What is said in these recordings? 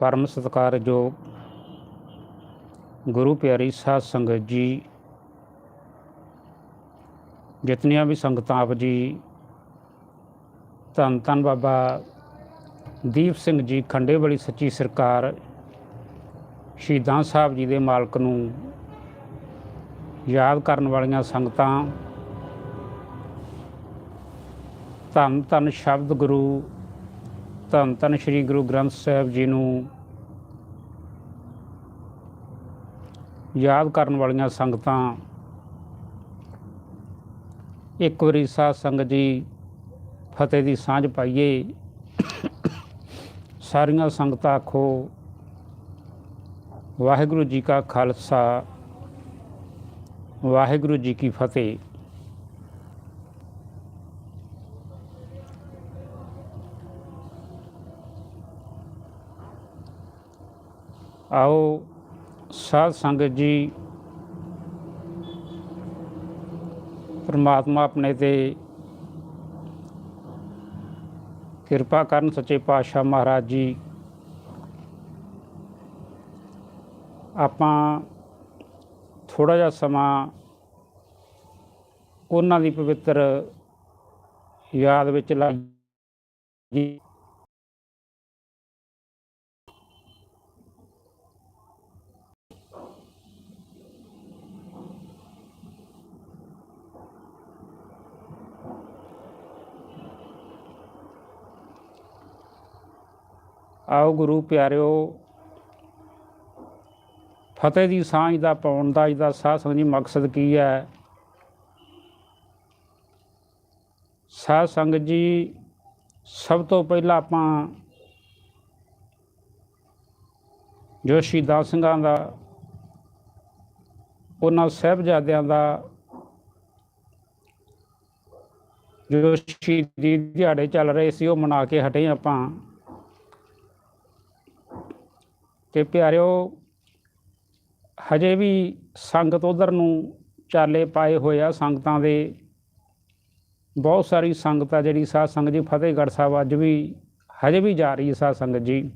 ਪਰਮ ਸਤਿਕਾਰਯੋਗ ਗੁਰੂ ਪਿਆਰੀ ਸਾਧ ਸੰਗਤ ਜੀ, ਜਿਤਨੀਆਂ ਵੀ ਸੰਗਤਾਂ ਆਪ ਜੀ, ਧੰਨ ਧੰਨ ਬਾਬਾ ਦੀਪ ਸਿੰਘ ਜੀ ਖੰਡੇ ਵਾਲੀ ਸੱਚੀ ਸਰਕਾਰ, ਸ਼ਹੀਦਾਂ ਸਾਹਿਬ ਜੀ ਦੇ ਮਾਲਕ ਨੂੰ ਯਾਦ ਕਰਨ ਵਾਲੀਆਂ ਸੰਗਤਾਂ, ਧੰਨ ਧੰਨ ਸ਼ਬਦ ਗੁਰੂ ਧੰਨ ਧੰਨ ਸ੍ਰੀ ਗੁਰੂ ਗ੍ਰੰਥ ਸਾਹਿਬ ਜੀ ਨੂੰ ਯਾਦ ਕਰਨ ਵਾਲੀਆਂ ਸੰਗਤਾਂ। ਇੱਕ ਵਾਰੀ ਸਾਧ ਸੰਗਤ ਜੀ ਫਤਿਹ ਦੀ ਸਾਂਝ ਪਾਈਏ। ਸਾਰੀਆਂ ਸੰਗਤਾਂ ਆਖੋ, ਵਾਹਿਗੁਰੂ ਜੀ ਕਾ ਖਾਲਸਾ, ਵਾਹਿਗੁਰੂ ਜੀ ਕੀ ਫਤਿਹ। ਆਓ ਸਾਧ ਸੰਗਤ ਜੀ, ਪਰਮਾਤਮਾ ਆਪਣੇ ਤੇ ਕਿਰਪਾ ਕਰਨ ਸੱਚੇ ਪਾਤਸ਼ਾਹ ਮਹਾਰਾਜ ਜੀ। ਆਪਾਂ ਥੋੜਾ ਜਿਹਾ ਸਮਾਂ ਉਹਨਾਂ ਦੀ ਪਵਿੱਤਰ ਯਾਦ ਵਿੱਚ ਲਾਈਏ। ਆਓ ਗੁਰੂ ਪਿਆਰਿਓ, ਫਤਿਹ ਦੀ ਸਾਂਝ ਦਾ, ਪਾਉਣ ਦਾ ਇਹਦਾ ਸਾਧ ਸੰਗਤ ਜੀ ਮਕਸਦ ਕੀ ਹੈ? ਸਾਧ ਸੰਗਤ ਜੀ, ਸਭ ਤੋਂ ਪਹਿਲਾਂ ਆਪਾਂ ਜੋ ਸ਼ਹੀਦਾਂ ਸਿੰਘਾਂ ਦਾ, ਉਹਨਾਂ ਸਾਹਿਬਜ਼ਾਦਿਆਂ ਦਾ, ਜੋ ਸ਼ਹੀਦੀ ਦਿਹਾੜੇ ਚੱਲ ਰਹੇ ਸੀ, ਉਹ ਮਨਾ ਕੇ ਹਟੇ ਆਪਾਂ। ਤੇ ਪਿਆਰਿਓ, ਹਜੇ ਵੀ ਸੰਗਤ ਉਧਰ ਨੂੰ ਚਾਲੇ ਪਾਏ ਹੋਏ ਆ। ਸੰਗਤਾਂ ਦੇ ਬਹੁਤ ਸਾਰੀ ਸੰਗਤ ਆ ਜਿਹੜੀ ਸਾਧ ਸੰਗਤ ਜੀ, ਫਤਿਹਗੜ੍ਹ ਸਾਹਿਬ ਅੱਜ ਵੀ, ਹਜੇ ਵੀ ਜਾ ਰਹੀ ਹੈ ਸਾਧ ਸੰਗਤ ਜੀ।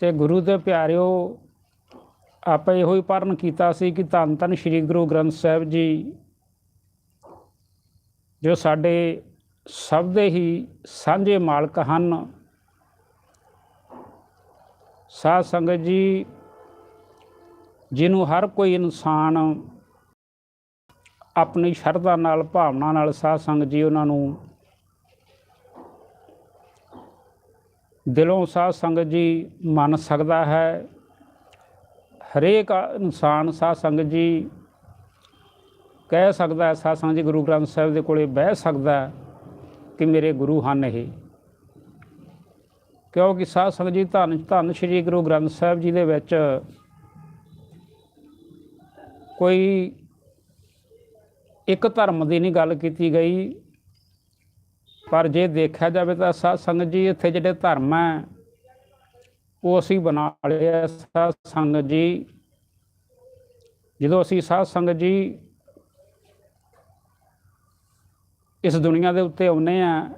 ਤੇ ਗੁਰੂ ਦੇ ਪਿਆਰਿਓ, ਆਪਾਂ ਇਹੋ ਹੀ ਪਰਨ ਕੀਤਾ ਸੀ ਕਿ ਧੰਨ ਧੰਨ ਸ੍ਰੀ ਗੁਰੂ ਗ੍ਰੰਥ ਸਾਹਿਬ ਜੀ, ਜੋ ਸਾਡੇ ਸਭ ਦੇ ਹੀ ਸਾਂਝੇ ਮਾਲਕ ਹਨ। ਸਾਧ ਸੰਗਤ ਜੀ, ਜਿਹਨੂੰ ਹਰ ਕੋਈ ਇਨਸਾਨ ਆਪਣੀ ਸ਼ਰਧਾ ਨਾਲ, ਭਾਵਨਾ ਨਾਲ ਸਾਧ ਸੰਗਤ ਜੀ ਉਹਨਾਂ ਨੂੰ ਦਿਲੋਂ ਸਾਧ ਸੰਗਤ ਜੀ ਮੰਨ ਸਕਦਾ ਹੈ। ਹਰੇਕ ਇਨਸਾਨ ਸਾਧ ਸੰਗਤ ਜੀ ਕਹਿ ਸਕਦਾ ਹੈ, ਸਾਧ ਸੰਗਤ ਜੀ ਗੁਰੂ ਗ੍ਰੰਥ ਸਾਹਿਬ ਦੇ ਕੋਲੇ ਬਹਿ ਸਕਦਾ ਕਿ ਮੇਰੇ ਗੁਰੂ ਹਨ ਇਹ। ਕਿਉਂਕਿ ਸਾਧ ਸੰਗਤ ਜੀ ਧੰਨ ਧੰਨ ਸ੍ਰੀ ਗੁਰੂ ਗ੍ਰੰਥ ਸਾਹਿਬ ਜੀ ਦੇ ਵਿੱਚ ਕੋਈ ਇੱਕ ਧਰਮ ਦੀ ਨਹੀਂ ਗੱਲ ਕੀਤੀ ਗਈ। ਪਰ ਜੇ ਦੇਖਿਆ ਜਾਵੇ ਤਾਂ ਸਾਧ ਸੰਗਤ ਜੀ ਇੱਥੇ ਜਿਹੜੇ ਧਰਮ ਹੈ, ਉਹ ਅਸੀਂ ਬਣਾ ਲਿਆ ਸਾਧ ਸੰਗਤ ਜੀ, ਜਦੋਂ ਅਸੀਂ ਸਾਧ ਸੰਗਤ ਜੀ ਇਸ ਦੁਨੀਆ ਦੇ ਉੱਤੇ ਆਉਨੇ ਆ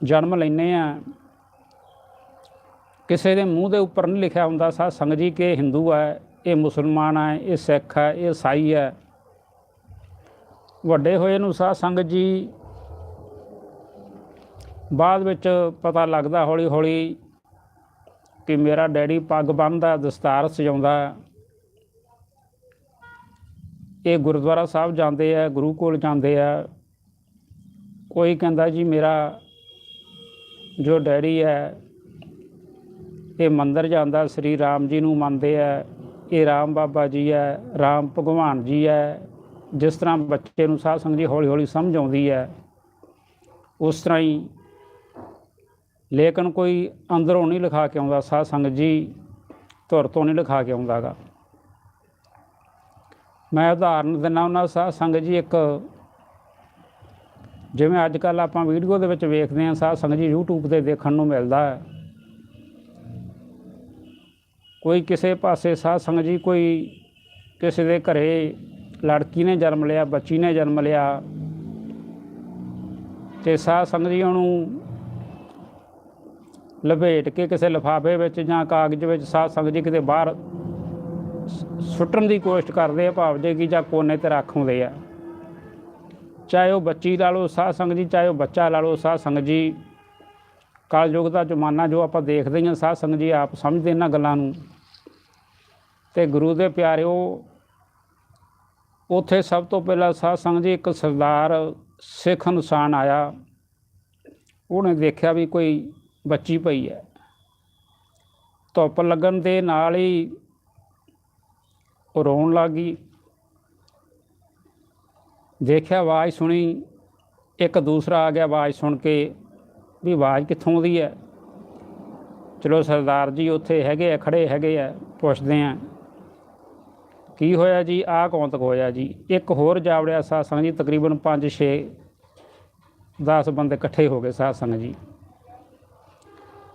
ਜਨਮ ਲੈਨੇ ਆ ਕਿਸੇ ਦੇ ਮੂੰਹ ਦੇ ਉੱਪਰ ਨਹੀਂ ਲਿਖਿਆ ਹੁੰਦਾ ਸਾਧ ਸੰਗਤ ਜੀ ਕਿ ਹਿੰਦੂ ਹੈ, ਇਹ ਮੁਸਲਮਾਨ ਹੈ, ਇਹ ਸਿੱਖ ਹੈ, ਇਹ ਈਸਾਈ ਹੈ। ਵੱਡੇ ਹੋਏ ਨੂੰ ਸਾਧ ਸੰਗਤ ਜੀ ਬਾਅਦ ਵਿੱਚ ਪਤਾ ਲੱਗਦਾ ਹੌਲੀ ਹੌਲੀ ਕਿ ਮੇਰਾ ਡੈਡੀ ਪੱਗ ਬੰਨਦਾ, ਦਸਤਾਰ ਸਜਾਉਂਦਾ। ਇਹ ਗੁਰਦੁਆਰਾ ਸਾਹਿਬ ਜਾਂਦੇ ਆ, ਗੁਰੂ ਕੋਲ ਜਾਂਦੇ ਆ। ਕੋਈ ਕਹਿੰਦਾ ਜੀ ਮੇਰਾ ਜੋ ਡੈਡੀ ਹੈ ਇਹ ਮੰਦਰ ਜਾਂਦਾ, ਸ੍ਰੀ ਰਾਮ ਜੀ ਨੂੰ ਮੰਨਦੇ ਆ। ਇਹ ਰਾਮ ਬਾਬਾ ਜੀ ਹੈ ਰਾਮ ਭਗਵਾਨ ਜੀ ਹੈ ਜਿਸ ਤਰ੍ਹਾਂ ਬੱਚੇ ਨੂੰ ਸਾਧ ਸੰਗਤ ਜੀ ਹੌਲੀ ਹੌਲੀ ਸਮਝ ਆਉਂਦੀ ਹੈ ਉਸ ਤਰ੍ਹਾਂ ਹੀ ਲੇਕਿਨ ਕੋਈ ਅੰਦਰੋਂ ਨਹੀਂ ਲਿਖਾ ਕੇ ਆਉਂਦਾ, ਸਾਧ ਸੰਗਤ ਜੀ ਧੁਰ ਤੋਂ ਨਹੀਂ ਲਿਖਾ ਕੇ ਆਉਂਦਾਗਾ। ਮੈਂ ਉਦਾਹਰਨ ਦਿੰਦਾ ਉਹਨਾਂ ਸਾਧ ਸੰਗਤ ਜੀ ਇੱਕ, ਜਿਵੇਂ ਅੱਜ ਕੱਲ ਆਪਾਂ ਵੀਡੀਓ ਦੇ ਵਿੱਚ ਵੇਖਦੇ ਹਾਂ, ਸਾਧ ਸੰਗਤ ਜੀ YouTube ਤੇ ਦੇਖਣ ਨੂੰ ਮਿਲਦਾ। ਹੈ ਕੋਈ ਕਿਸੇ ਪਾਸੇ ਸਾਧ ਸੰਗਤ ਜੀ, ਕੋਈ ਕਿਸੇ ਦੇ ਘਰੇ ਲੜਕੀ ਨੇ ਜਨਮ ਲਿਆ, ਬੱਚੀ ਨੇ ਜਨਮ ਲਿਆ ਤੇ ਸਾਧ ਸੰਗਤ ਜੀ ਉਹਨੂੰ ਲਪੇਟ ਕੇ ਕਿਸੇ ਲਿਫਾਫੇ ਵਿੱਚ ਜਾਂ ਕਾਗਜ਼ ਵਿੱਚ ਸਾਧ ਸੰਗਤ ਜੀ ਕਿਤੇ ਬਾਹਰ ਸੁੱਟਣ ਦੀ ਕੋਸ਼ਿਸ਼ ਕਰਦੇ ਆ ਭਾਵ ਜੇ ਕਿ ਜਾਂ ਕੋਨੇ ਤੇ ਰੱਖ ਹੁੰਦੇ ਆ। ਚਾਹੇ ਉਹ ਬੱਚੀ ਲਾ ਲਓ ਸਾਧ ਸੰਗਤ ਜੀ, ਚਾਹੇ ਉਹ ਬੱਚਾ ਲਾ ਲਓ ਸਾਧ ਸੰਗਤ ਜੀ ਕਲਯੁਗ ਦਾ ਜ਼ਮਾਨਾ ਜੋ ਆਪਾਂ ਦੇਖਦੇ ਹੀ ਹਾਂ, ਸਾਧ ਸੰਗਤ ਜੀ ਆਪ ਸਮਝਦੇ ਇਹਨਾਂ ਗੱਲਾਂ ਨੂੰ। ਤੇ ਗੁਰੂ ਦੇ ਪਿਆਰਿਓ, ਉੱਥੇ ਸਭ ਤੋਂ ਪਹਿਲਾਂ ਸਾਧ ਸੰਗਤ ਜੀ ਇੱਕ ਸਰਦਾਰ ਸਿੱਖ ਇਨਸਾਨ ਆਇਆ। ਉਹਨੇ ਦੇਖਿਆ ਵੀ ਕੋਈ ਬੱਚੀ ਪਈ ਹੈ। ਧੁੱਪ ਲੱਗਣ ਦੇ ਨਾਲ ਹੀ ਰੋਣ ਲੱਗ ਗਈ। ਦੇਖਿਆ ਆਵਾਜ਼ ਸੁਣੀ, ਇੱਕ ਦੂਸਰਾ ਆ ਗਿਆ ਆਵਾਜ਼ ਸੁਣ ਕੇ ਵੀ ਆਵਾਜ਼ ਕਿੱਥੋਂ ਦੀ ਹੈ? ਚਲੋ ਸਰਦਾਰ ਜੀ ਉੱਥੇ ਹੈਗੇ ਆ ਖੜੇ ਹੈਗੇ ਆ, ਪੁੱਛਦੇ ਆ। ਕੀ ਹੋਇਆ ਜੀ? ਆਹ ਕੌਣ ਤੱਕ ਹੋਇਆ ਜੀ? ਇੱਕ ਹੋਰ ਜਾਵੜਿਆ ਸਾਧ ਸੰਗਤ ਜੀ, ਤਕਰੀਬਨ 5 6 10 ਬੰਦੇ ਇਕੱਠੇ ਹੋ ਗਏ ਸਾਧ ਸੰਗਤ ਜੀ।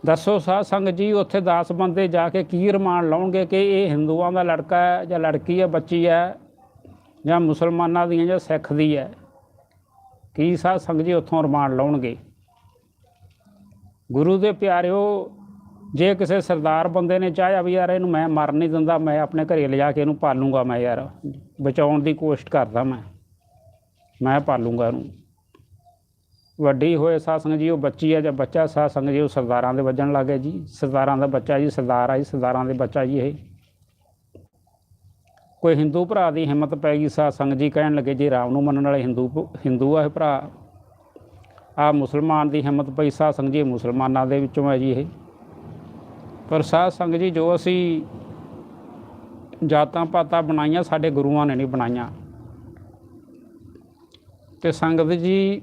ਦੱਸੋ ਸਾਧ ਸੰਗਤ ਜੀ, ਉੱਥੇ 10 ਬੰਦੇ ਜਾ ਕੇ ਕੀ ਰਮਾਨ ਲਾਉਣਗੇ ਕਿ ਇਹ ਹਿੰਦੂਆਂ ਦਾ ਲੜਕਾ ਹੈ ਜਾਂ ਲੜਕੀ ਹੈ, ਬੱਚੀ ਹੈ ਜਾਂ ਮੁਸਲਮਾਨਾਂ ਦੀਆਂ ਜਾਂ ਸਿੱਖ ਦੀ ਹੈ? ਕੀ ਸਾਧ ਸੰਗਤ ਜੀ ਉੱਥੋਂ ਰਮਾਨ ਲਾਉਣਗੇ? ਗੁਰੂ ਦੇ ਪਿਆਰਿਓ, ਜੇ ਕਿਸੇ ਸਰਦਾਰ ਬੰਦੇ ਨੇ ਚਾਹਿਆ ਵੀ ਯਾਰ ਇਹਨੂੰ ਮੈਂ ਮਰ ਨਹੀਂ ਦਿੰਦਾ, ਮੈਂ ਆਪਣੇ ਘਰੇ ਲਿਜਾ ਕੇ ਇਹਨੂੰ ਪਾਲੂੰਗਾ ਮੈਂ ਯਾਰ, ਬਚਾਉਣ ਦੀ ਕੋਸ਼ਿਸ਼ ਕਰਦਾ ਮੈਂ ਮੈਂ ਪਾਲੂੰਗਾ ਇਹਨੂੰ। ਵੱਡੀ ਹੋਏ ਸਾਧ ਜੀ, ਉਹ ਬੱਚੀ ਆ ਜਾਂ ਬੱਚਾ ਸਾਧ ਜੀ ਉਹ ਸਰਦਾਰਾਂ ਦੇ ਵੱਜਣ ਲੱਗੇ ਜੀ, ਸਰਦਾਰਾਂ ਦਾ ਬੱਚਾ ਜੀ, ਸਰਦਾਰ ਆ ਜੀ ਸਰਦਾਰਾਂ ਦੇ ਬੱਚਾ ਜੀ ਇਹ। ਕੋਈ ਹਿੰਦੂ ਭਰਾ ਦੀ ਹਿੰਮਤ ਪੈ ਗਈ ਸਾਧ ਜੀ ਕਹਿਣ ਲੱਗੇ, ਜੀ ਰਾਮ ਨੂੰ ਮੰਨਣ ਵਾਲੇ ਹਿੰਦੂ ਹਿੰਦੂ ਆ ਇਹ ਭਰਾ ਆ ਮੁਸਲਮਾਨ ਦੀ ਹਿੰਮਤ ਪਈ, ਸਾਧ ਸੰਗਤ ਜੀ ਮੁਸਲਮਾਨਾਂ ਦੇ ਵਿੱਚੋਂ ਹੈ ਜੀ ਇਹ। ਪਰ ਸਾਧ ਸੰਗਤ ਜੀ ਜੋ ਅਸੀਂ ਜਾਤਾਂ ਪਾਤਾਂ ਬਣਾਈਆਂ, ਸਾਡੇ ਗੁਰੂਆਂ ਨੇ ਨਹੀਂ ਬਣਾਈਆਂ। ਤੇ ਸੰਗਤ ਜੀ,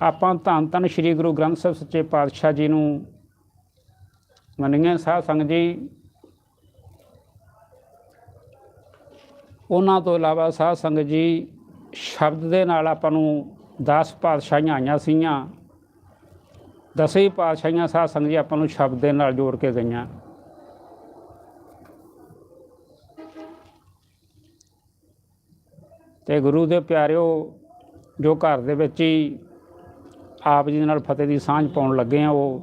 ਆਪਾਂ ਧੰਨ ਧੰਨ ਸ੍ਰੀ ਗੁਰੂ ਗ੍ਰੰਥ ਸਾਹਿਬ ਸੱਚੇ ਪਾਤਸ਼ਾਹ ਜੀ ਨੂੰ ਮੰਨੀਏ। ਸਾਧ ਸੰਗਤ ਜੀ, ਉਹਨਾਂ ਤੋਂ ਇਲਾਵਾ ਸਾਧ ਸੰਗਤ ਜੀ ਸ਼ਬਦ ਦੇ ਨਾਲ ਆਪਾਂ ਨੂੰ 10 ਪਾਤਸ਼ਾਹੀਆਂ ਆਈਆਂ ਸੀਗੀਆਂ। ਦਸੇ ਪਾਤਸ਼ਾਹੀਆਂ ਸਾਧ ਸੰਗਤ ਜੀ ਆਪਾਂ ਨੂੰ ਸ਼ਬਦ ਦੇ ਨਾਲ ਜੋੜ ਕੇ ਗਈਆਂ ਤੇ ਗੁਰੂ ਦੇ ਪਿਆਰਿਓ, ਜੋ ਘਰ ਦੇ ਵਿੱਚ ਹੀ ਆਪ ਜੀ ਦੇ ਨਾਲ ਫਤਿਹ ਦੀ ਸਾਂਝ ਪਾਉਣ ਲੱਗੇ ਆ, ਉਹ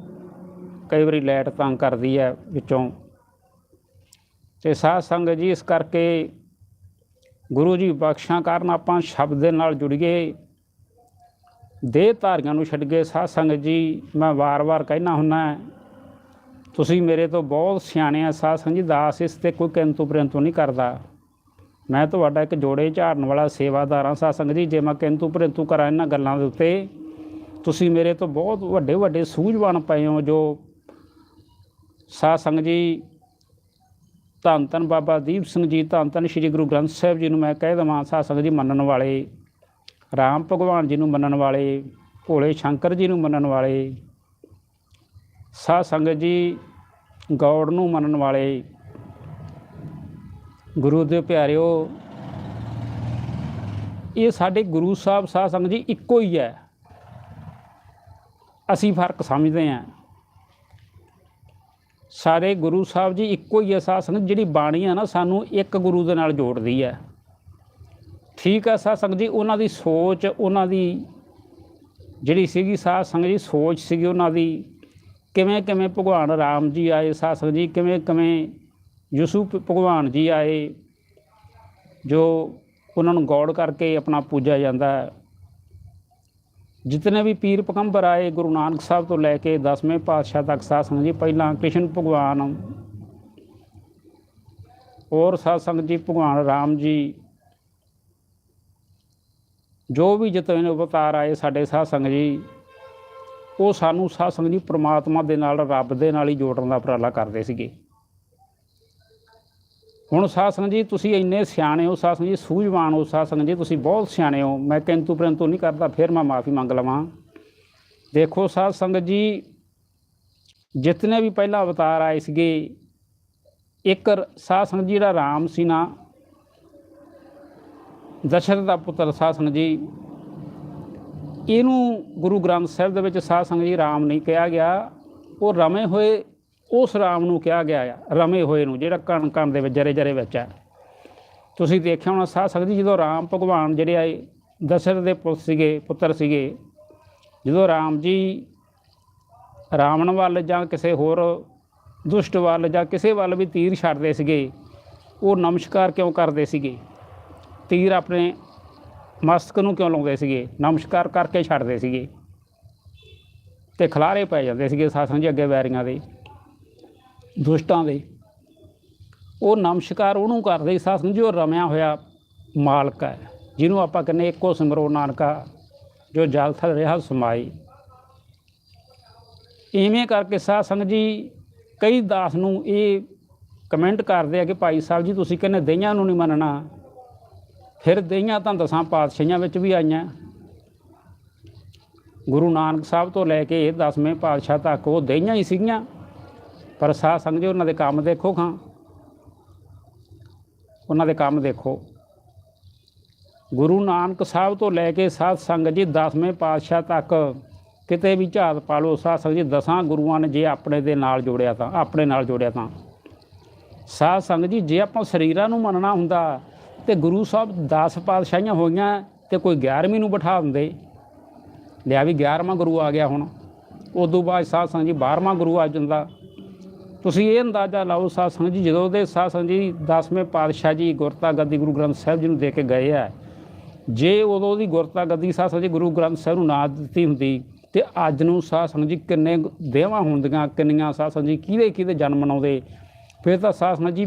ਕਈ ਵਾਰੀ ਲੈਟ ਤੰਗ ਕਰਦੀ ਹੈ ਵਿੱਚੋਂ। ਤੇ ਸਾਧ ਸੰਗਤ ਜੀ ਇਸ ਕਰਕੇ ਗੁਰੂ ਜੀ ਬਖਸ਼ਾਂ ਕਾਰਨ ਆਪਾਂ ਸ਼ਬਦ ਦੇ ਨਾਲ ਜੁੜੀਏ। ਦੇਹ ਧਾਰੀਆਂ ਨੂੰ ਛੱਡ ਕੇ ਸਾਧ ਸੰਗਤ ਜੀ, ਮੈਂ ਵਾਰ-ਵਾਰ ਕਹਿਣਾ ਹੁੰਨਾ ਤੁਸੀਂ ਮੇਰੇ ਤੋਂ ਬਹੁਤ ਸਿਆਣੇ ਆ ਸਾਧ ਸੰਗਤ ਜੀ, ਦਾਸ ਇਸ ਤੇ ਕੋਈ ਕਿੰਤੂ ਪ੍ਰੰਤੂ ਨਹੀਂ ਕਰਦਾ। ਮੈਂ ਤੁਹਾਡਾ ਇੱਕ ਜੋੜੇ ਝਾੜਨ ਵਾਲਾ ਸੇਵਾਦਾਰ ਹਾਂ ਸਾਧ ਸੰਗਤ ਜੀ, ਜੇ ਮੈਂ ਕਿੰਤੂ ਪ੍ਰੰਤੂ ਕਰਾਂ ਇਹਨਾਂ ਗੱਲਾਂ ਦੇ ਉੱਤੇ, ਤੁਸੀਂ ਮੇਰੇ ਤੋਂ ਬਹੁਤ ਵੱਡੇ ਵੱਡੇ ਸੂਝਵਾਨ ਪਏ ਹੋ ਜੋ ਸਾਧ ਸੰਗਤ ਜੀ ਧੰਨ ਧੰਨ ਬਾਬਾ ਦੀਪ ਸਿੰਘ ਜੀ ਧੰਨ ਧੰਨ ਸ੍ਰੀ ਗੁਰੂ ਗ੍ਰੰਥ ਸਾਹਿਬ ਜੀ ਨੂੰ ਮੈਂ ਕਹਿ ਦੇਵਾਂ ਸਾਧ ਸੰਗਤ ਜੀ ਮੰਨਣ ਵਾਲੇ ਰਾਮ ਭਗਵਾਨ ਜੀ ਨੂੰ ਮੰਨਣ ਵਾਲੇ, ਭੋਲੇ ਸ਼ੰਕਰ ਜੀ ਨੂੰ ਮੰਨਣ ਵਾਲੇ, ਸਾਧ ਸੰਗਤ ਜੀ ਗੌੜ ਨੂੰ ਮੰਨਣ ਵਾਲੇ, ਗੁਰੂ ਦੇ ਪਿਆਰਿਓ, ਇਹ ਸਾਡੇ ਗੁਰੂ ਸਾਹਿਬ, ਸਾਧ ਸੰਗਤ ਜੀ ਇੱਕੋ ਹੀ ਹੈ। ਅਸੀਂ ਫ਼ਰਕ ਸਮਝਦੇ ਹਾਂ। ਸਾਰੇ ਗੁਰੂ ਸਾਹਿਬ ਜੀ ਇੱਕੋ ਹੀ ਹੈ ਸਾਧ ਸੰਗਤ, ਜਿਹੜੀ ਬਾਣੀ ਆ ਨਾ ਸਾਨੂੰ ਇੱਕ ਗੁਰੂ ਦੇ ਨਾਲ ਜੋੜਦੀ ਹੈ। ਠੀਕ ਹੈ ਸਾਧ ਸੰਗਤ ਜੀ, ਉਹਨਾਂ ਦੀ ਸੋਚ, ਉਹਨਾਂ ਦੀ ਜਿਹੜੀ ਸੀਗੀ ਸਾਧ ਸੰਗਤ ਜੀ, ਸੋਚ ਸੀਗੀ ਉਹਨਾਂ ਦੀ। ਕਿਵੇਂ ਕਿਵੇਂ ਭਗਵਾਨ ਰਾਮ ਜੀ ਆਏ ਸਾਧ ਸੰਗਤ ਜੀ, ਕਿਵੇਂ ਕਿਵੇਂ ਯੂਸੁਫ ਭਗਵਾਨ ਜੀ ਆਏ, ਜੋ ਉਹਨਾਂ ਨੂੰ ਗੌੜ ਕਰਕੇ ਆਪਣਾ ਪੂਜਿਆ ਜਾਂਦਾ ਹੈ। ਜਿਤਨੇ ਵੀ ਪੀਰ ਪਕੰਬਰ ਆਏ ਗੁਰੂ ਨਾਨਕ ਸਾਹਿਬ ਤੋਂ ਲੈ ਕੇ 10ਵੇਂ ਪਾਤਸ਼ਾਹ ਤੱਕ ਸਾਧ ਸੰਗਤ ਜੀ, ਪਹਿਲਾਂ ਕ੍ਰਿਸ਼ਨ ਭਗਵਾਨ ਔਰ ਸਾਧ ਸੰਗਤ ਜੀ, ਭਗਵਾਨ ਰਾਮ ਜੀ ਜੋ ਵੀ ਜਿਤਨੇ ਅਵਤਾਰ ਆਏ, ਸਾਡੇ ਸਾਧ ਸੰਗਤ ਜੀ, ਉਹ ਸਾਨੂੰ ਸਾਧ ਸੰਗਤ ਜੀ ਪ੍ਰਮਾਤਮਾ ਦੇ ਨਾਲ, ਰੱਬ ਦੇ ਨਾਲ ਹੀ ਜੋੜਨ ਦਾ ਉਪਰਾਲਾ ਕਰਦੇ ਸੀਗੇ। ਹੁਣ ਸਾਧ ਸੰਗਤ ਜੀ, ਤੁਸੀਂ ਇੰਨੇ ਸਿਆਣੇ ਹੋ ਸਾਧ ਸੰਗਤ ਜੀ ਸੂਝਵਾਨ ਹੋ ਸਾਧ ਸੰਗਤ ਜੀ ਤੁਸੀਂ ਬਹੁਤ ਸਿਆਣੇ ਹੋ, ਮੈਂ ਕਿੰਤੂ ਪਰੰਤੂ ਨਹੀਂ ਕਰਦਾ, ਫਿਰ ਮੈਂ ਮਾਫੀ ਮੰਗ ਲਵਾਂ। ਦੇਖੋ ਸਾਧ ਸੰਗਤ ਜੀ, ਜਿਤਨੇ ਵੀ ਪਹਿਲਾਂ ਅਵਤਾਰ ਆਏ ਸੀਗੇ, ਇੱਕ ਰ- ਸਾਧ ਸੰਗਤ ਜੀ ਜਿਹੜਾ ਰਾਮ ਸੀ ਨਾ ਦਸ਼ਰਥ ਦਾ ਪੁੱਤਰ ਸਾਧ ਸੰਗਤ ਜੀ, ਇਹਨੂੰ ਗੁਰੂ ਗ੍ਰੰਥ ਸਾਹਿਬ ਦੇ ਵਿੱਚ ਸਾਧ ਸੰਗਤ ਜੀ ਰਾਮ ਨਹੀਂ ਕਿਹਾ ਗਿਆ। ਉਹ ਰਮੇ ਹੋਏ, ਉਸ ਰਾਮ ਨੂੰ ਕਿਹਾ ਗਿਆ ਆ, ਰਮੇ ਹੋਏ ਨੂੰ, ਜਿਹੜਾ ਕਣ ਕਣ ਦੇ ਵਿੱਚ, ਜਰੇ ਜਰੇ ਵਿੱਚ ਆ। ਤੁਸੀਂ ਦੇਖਿਆ ਹੋਣਾ ਸਾਧ ਸੰਗਤ ਜੀ, ਜਦੋਂ ਰਾਮ ਭਗਵਾਨ ਜਿਹੜੇ ਆਏ, ਦਸ਼ਰਥ ਦੇ ਪੁੱਤ ਸੀਗੇ, ਪੁੱਤਰ ਸੀਗੇ, ਜਦੋਂ ਰਾਮ ਜੀ ਰਾਵਣ ਵੱਲ ਜਾਂ ਕਿਸੇ ਹੋਰ ਦੁਸ਼ਟ ਵੱਲ ਜਾਂ ਕਿਸੇ ਵੱਲ ਵੀ ਤੀਰ ਛੱਡਦੇ ਸੀਗੇ, ਉਹ ਨਮਸਕਾਰ ਕਿਉਂ ਕਰਦੇ ਸੀਗੇ? ਤੀਰ ਆਪਣੇ ਮਸਤਕ ਨੂੰ ਕਿਉਂ ਲਾਉਂਦੇ ਸੀਗੇ? ਨਮਸਕਾਰ ਕਰਕੇ ਛੱਡਦੇ ਸੀਗੇ। ਤੇ ਖਲਾਰੇ ਪੈ ਜਾਂਦੇ ਸੀਗੇ ਸਾਸਾਂ ਜੀ ਅੱਗੇ ਵੈਰੀਆਂ ਦੇ, ਦੁਸ਼ਟਾਂ ਦੇ। ਉਹ ਨਮਸਕਾਰ ਉਹਨੂੰ ਕਰਦੇ ਸਾਸਾਂ ਜੋ ਰਮਿਆ ਹੋਇਆ ਮਾਲਕ ਹੈ, ਜਿਹਨੂੰ ਆਪਾਂ ਕਹਿੰਦੇ ਇੱਕੋ ਸਿਮਰੋ ਨਾਨਕਾ, ਜੋ ਜਲ ਥਲ ਰਿਹਾ ਸਮਾਈ। ਇਵੇਂ ਕਰਕੇ ਸਾਧ ਸੰਗਤ ਜੀ ਕਈ ਦਾਸ ਨੂੰ ਇਹ ਕਮੈਂਟ ਕਰਦੇ ਆ ਕਿ ਭਾਈ ਸਾਹਿਬ ਜੀ ਤੁਸੀਂ ਕਹਿੰਦੇ ਦਈਆਂ ਨੂੰ ਨਹੀਂ ਮੰਨਣਾ। ਫਿਰ ਦਈਆਂ ਤਾਂ ਦਸਾਂ ਪਾਤਸ਼ਾਹੀਆਂ ਵਿੱਚ ਵੀ ਆਈਆਂ। ਗੁਰੂ ਨਾਨਕ ਸਾਹਿਬ ਤੋਂ ਲੈ ਕੇ ਦਸਵੇਂ ਪਾਤਸ਼ਾਹ ਤੱਕ ਉਹ ਦਈਆਂ ਹੀ ਸੀਗੀਆਂ। ਪਰ ਸਾਧ ਸੰਗਤ ਜੀ, ਉਹਨਾਂ ਦੇ ਕੰਮ ਦੇਖੋ ਖਾਂ। ਉਹਨਾਂ ਦੇ ਕੰਮ ਦੇਖੋ। ਗੁਰੂ ਨਾਨਕ ਸਾਹਿਬ ਤੋਂ ਲੈ ਕੇ ਸਾਧ ਸੰਗਤ ਜੀ 10ਵੇਂ ਪਾਤਸ਼ਾਹ ਤੱਕ ਕਿਤੇ ਵੀ ਝਾਤ ਪਾ ਲਓ, ਸਾਧ ਸੰਗਤ ਜੀ, ਦਸਾਂ ਗੁਰੂਆਂ ਨੇ ਜੇ ਆਪਣੇ ਦੇ ਨਾਲ ਜੋੜਿਆ ਤਾਂ, ਆਪਣੇ ਨਾਲ ਜੋੜਿਆ ਤਾਂ। ਸਾਧ ਸੰਗਤ ਜੀ, ਜੇ ਆਪਾਂ ਸਰੀਰਾਂ ਨੂੰ ਮੰਨਣਾ ਹੁੰਦਾ ਤੇ ਗੁਰੂ ਸਾਹਿਬ 10 ਪਾਤਸ਼ਾਹੀਆਂ ਹੋਈਆਂ ਤੇ ਕੋਈ 11ਵੀਂ ਨੂੰ ਬਿਠਾ ਦਿੰਦੇ। ਲਿਆ ਵੀ 11ਵਾਂ ਗੁਰੂ ਆ ਗਿਆ ਹੁਣ। ਉਦੋਂ ਬਾਅਦ ਸਾਧ ਸੰਗਤ ਜੀ 12ਵਾਂ ਗੁਰੂ ਆ ਜਾਂਦਾ। ਤੁਸੀਂ ਇਹ ਅੰਦਾਜ਼ਾ ਲਾਓ ਸਾਧ ਸੰਗਤ ਜੀ, ਜਦੋਂ ਦੇ ਸਾਧ ਸੰਗਤ ਜੀ 10ਵੇਂ ਪਾਤਸ਼ਾਹ ਜੀ ਗੁਰਤਾ ਗੱਦੀ ਗੁਰੂ ਗ੍ਰੰਥ ਸਾਹਿਬ ਜੀ ਨੂੰ ਦੇ ਕੇ ਗਏ ਆ, ਜੇ ਉਦੋਂ ਦੀ ਗੁਰਤਾ ਗੱਦੀ ਸਾਧ ਸੰਗਤ ਜੀ ਗੁਰੂ ਗ੍ਰੰਥ ਸਾਹਿਬ ਨੂੰ ਨਾ ਦਿੱਤੀ ਹੁੰਦੀ ਤੇ ਅੱਜ ਨੂੰ ਸਾਧ ਸੰਗਤ ਜੀ ਕਿੰਨੇ ਦੇਵਾਂ ਹੁੰਦੀਆਂ, ਕਿੰਨੀਆਂ ਸਾਧ ਸੰਗਤ ਜੀ ਕਿਹਦੇ ਕਿਹਦੇ ਜਨਮ ਮਨਾਉਂਦੇ। ਫਿਰ ਤਾਂ ਸਾਧ ਸੰਗਤ ਜੀ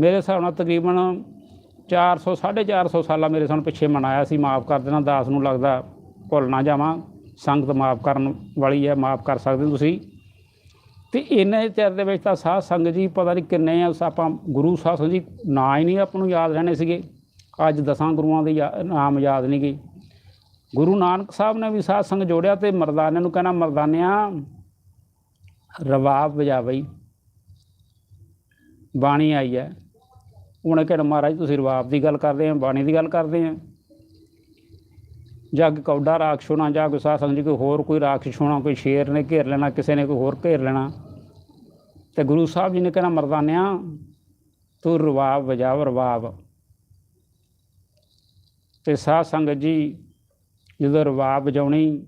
ਮੇਰੇ ਹਿਸਾਬ ਨਾਲ ਤਕਰੀਬਨ 400 450 ਸਾਲਾਂ ਮੇਰੇ ਸਾਨੂੰ ਪਿੱਛੇ ਮਨਾਇਆ ਸੀ, ਮਾਫ ਕਰ ਦੇਣਾ, ਦਾਸ ਨੂੰ ਲੱਗਦਾ ਭੁੱਲ ਨਾ ਜਾਵਾਂ, ਸੰਗਤ ਮਾਫ ਕਰਨ ਵਾਲੀ ਹੈ, ਮਾਫ ਕਰ ਸਕਦੇ ਹੋ ਤੁਸੀਂ। ਤੇ ਇੰਨੇ ਚਿਰ ਦੇ ਵਿੱਚ ਤਾਂ ਸਾਧ ਸੰਗਤ ਜੀ, ਪਤਾ ਨਹੀਂ ਕਿੰਨੇ ਆ, ਆਪਾਂ ਗੁਰੂ ਸਾਧ ਸੰਗਤ ਜੀ, ਨਾਂ ਹੀ ਨਹੀਂ ਆਪਾਂ ਨੂੰ ਯਾਦ ਰਹਿਣੇ ਸੀਗੇ। ਅੱਜ ਦਸਾਂ ਗੁਰੂਆਂ ਦੇ ਯਾ- ਨਾਮ ਯਾਦ ਨਹੀਂ ਗਏ ਗੁਰੂ ਨਾਨਕ ਸਾਹਿਬ ਨੇ ਵੀ ਸਾਧ ਸੰਗ ਜੋੜਿਆ ਤੇ ਮਰਦਾਨੇ ਨੂੰ ਕਹਿਣਾ, ਮਰਦਾਨਿਆਂ, ਰਵਾਬ ਵਜਾ ਬਈ ਬਾਣੀ ਆਈ ਹੈ ਉਹਨੇ ਕਿਹਾ ਮਹਾਰਾਜ, ਤੁਸੀਂ ਰਵਾਬ ਦੀ ਗੱਲ ਕਰਦੇ ਆ, ਬਾਣੀ ਦੀ ਗੱਲ ਕਰਦੇ ਆ। ਜਗ ਕੌਡਾ ਰਾਖਸ਼ ਹੋਣਾ, ਜਾਂ ਕੋਈ ਸਾਧ ਜੀ, ਕੋਈ ਹੋਰ ਕੋਈ ਰਾਖਸ਼ ਹੋਣਾ, ਕੋਈ ਸ਼ੇਰ ਨੇ ਘੇਰ ਲੈਣਾ, ਕਿਸੇ ਨੇ ਕੋਈ ਹੋਰ ਘੇਰ ਲੈਣਾ। ਤੇ ਗੁਰੂ ਸਾਹਿਬ ਜੀ ਨੇ ਕਹਿਣਾ ਮਰਦਾਨਿਆ ਤੂੰ ਰਵਾਬ ਵਜਾਵ ਰਵਾਬ। ਤੇ ਸਾਧ ਸੰਗਤ ਜੀ, ਜਦੋਂ ਰਵਾਬ ਵਜਾਉਣੀ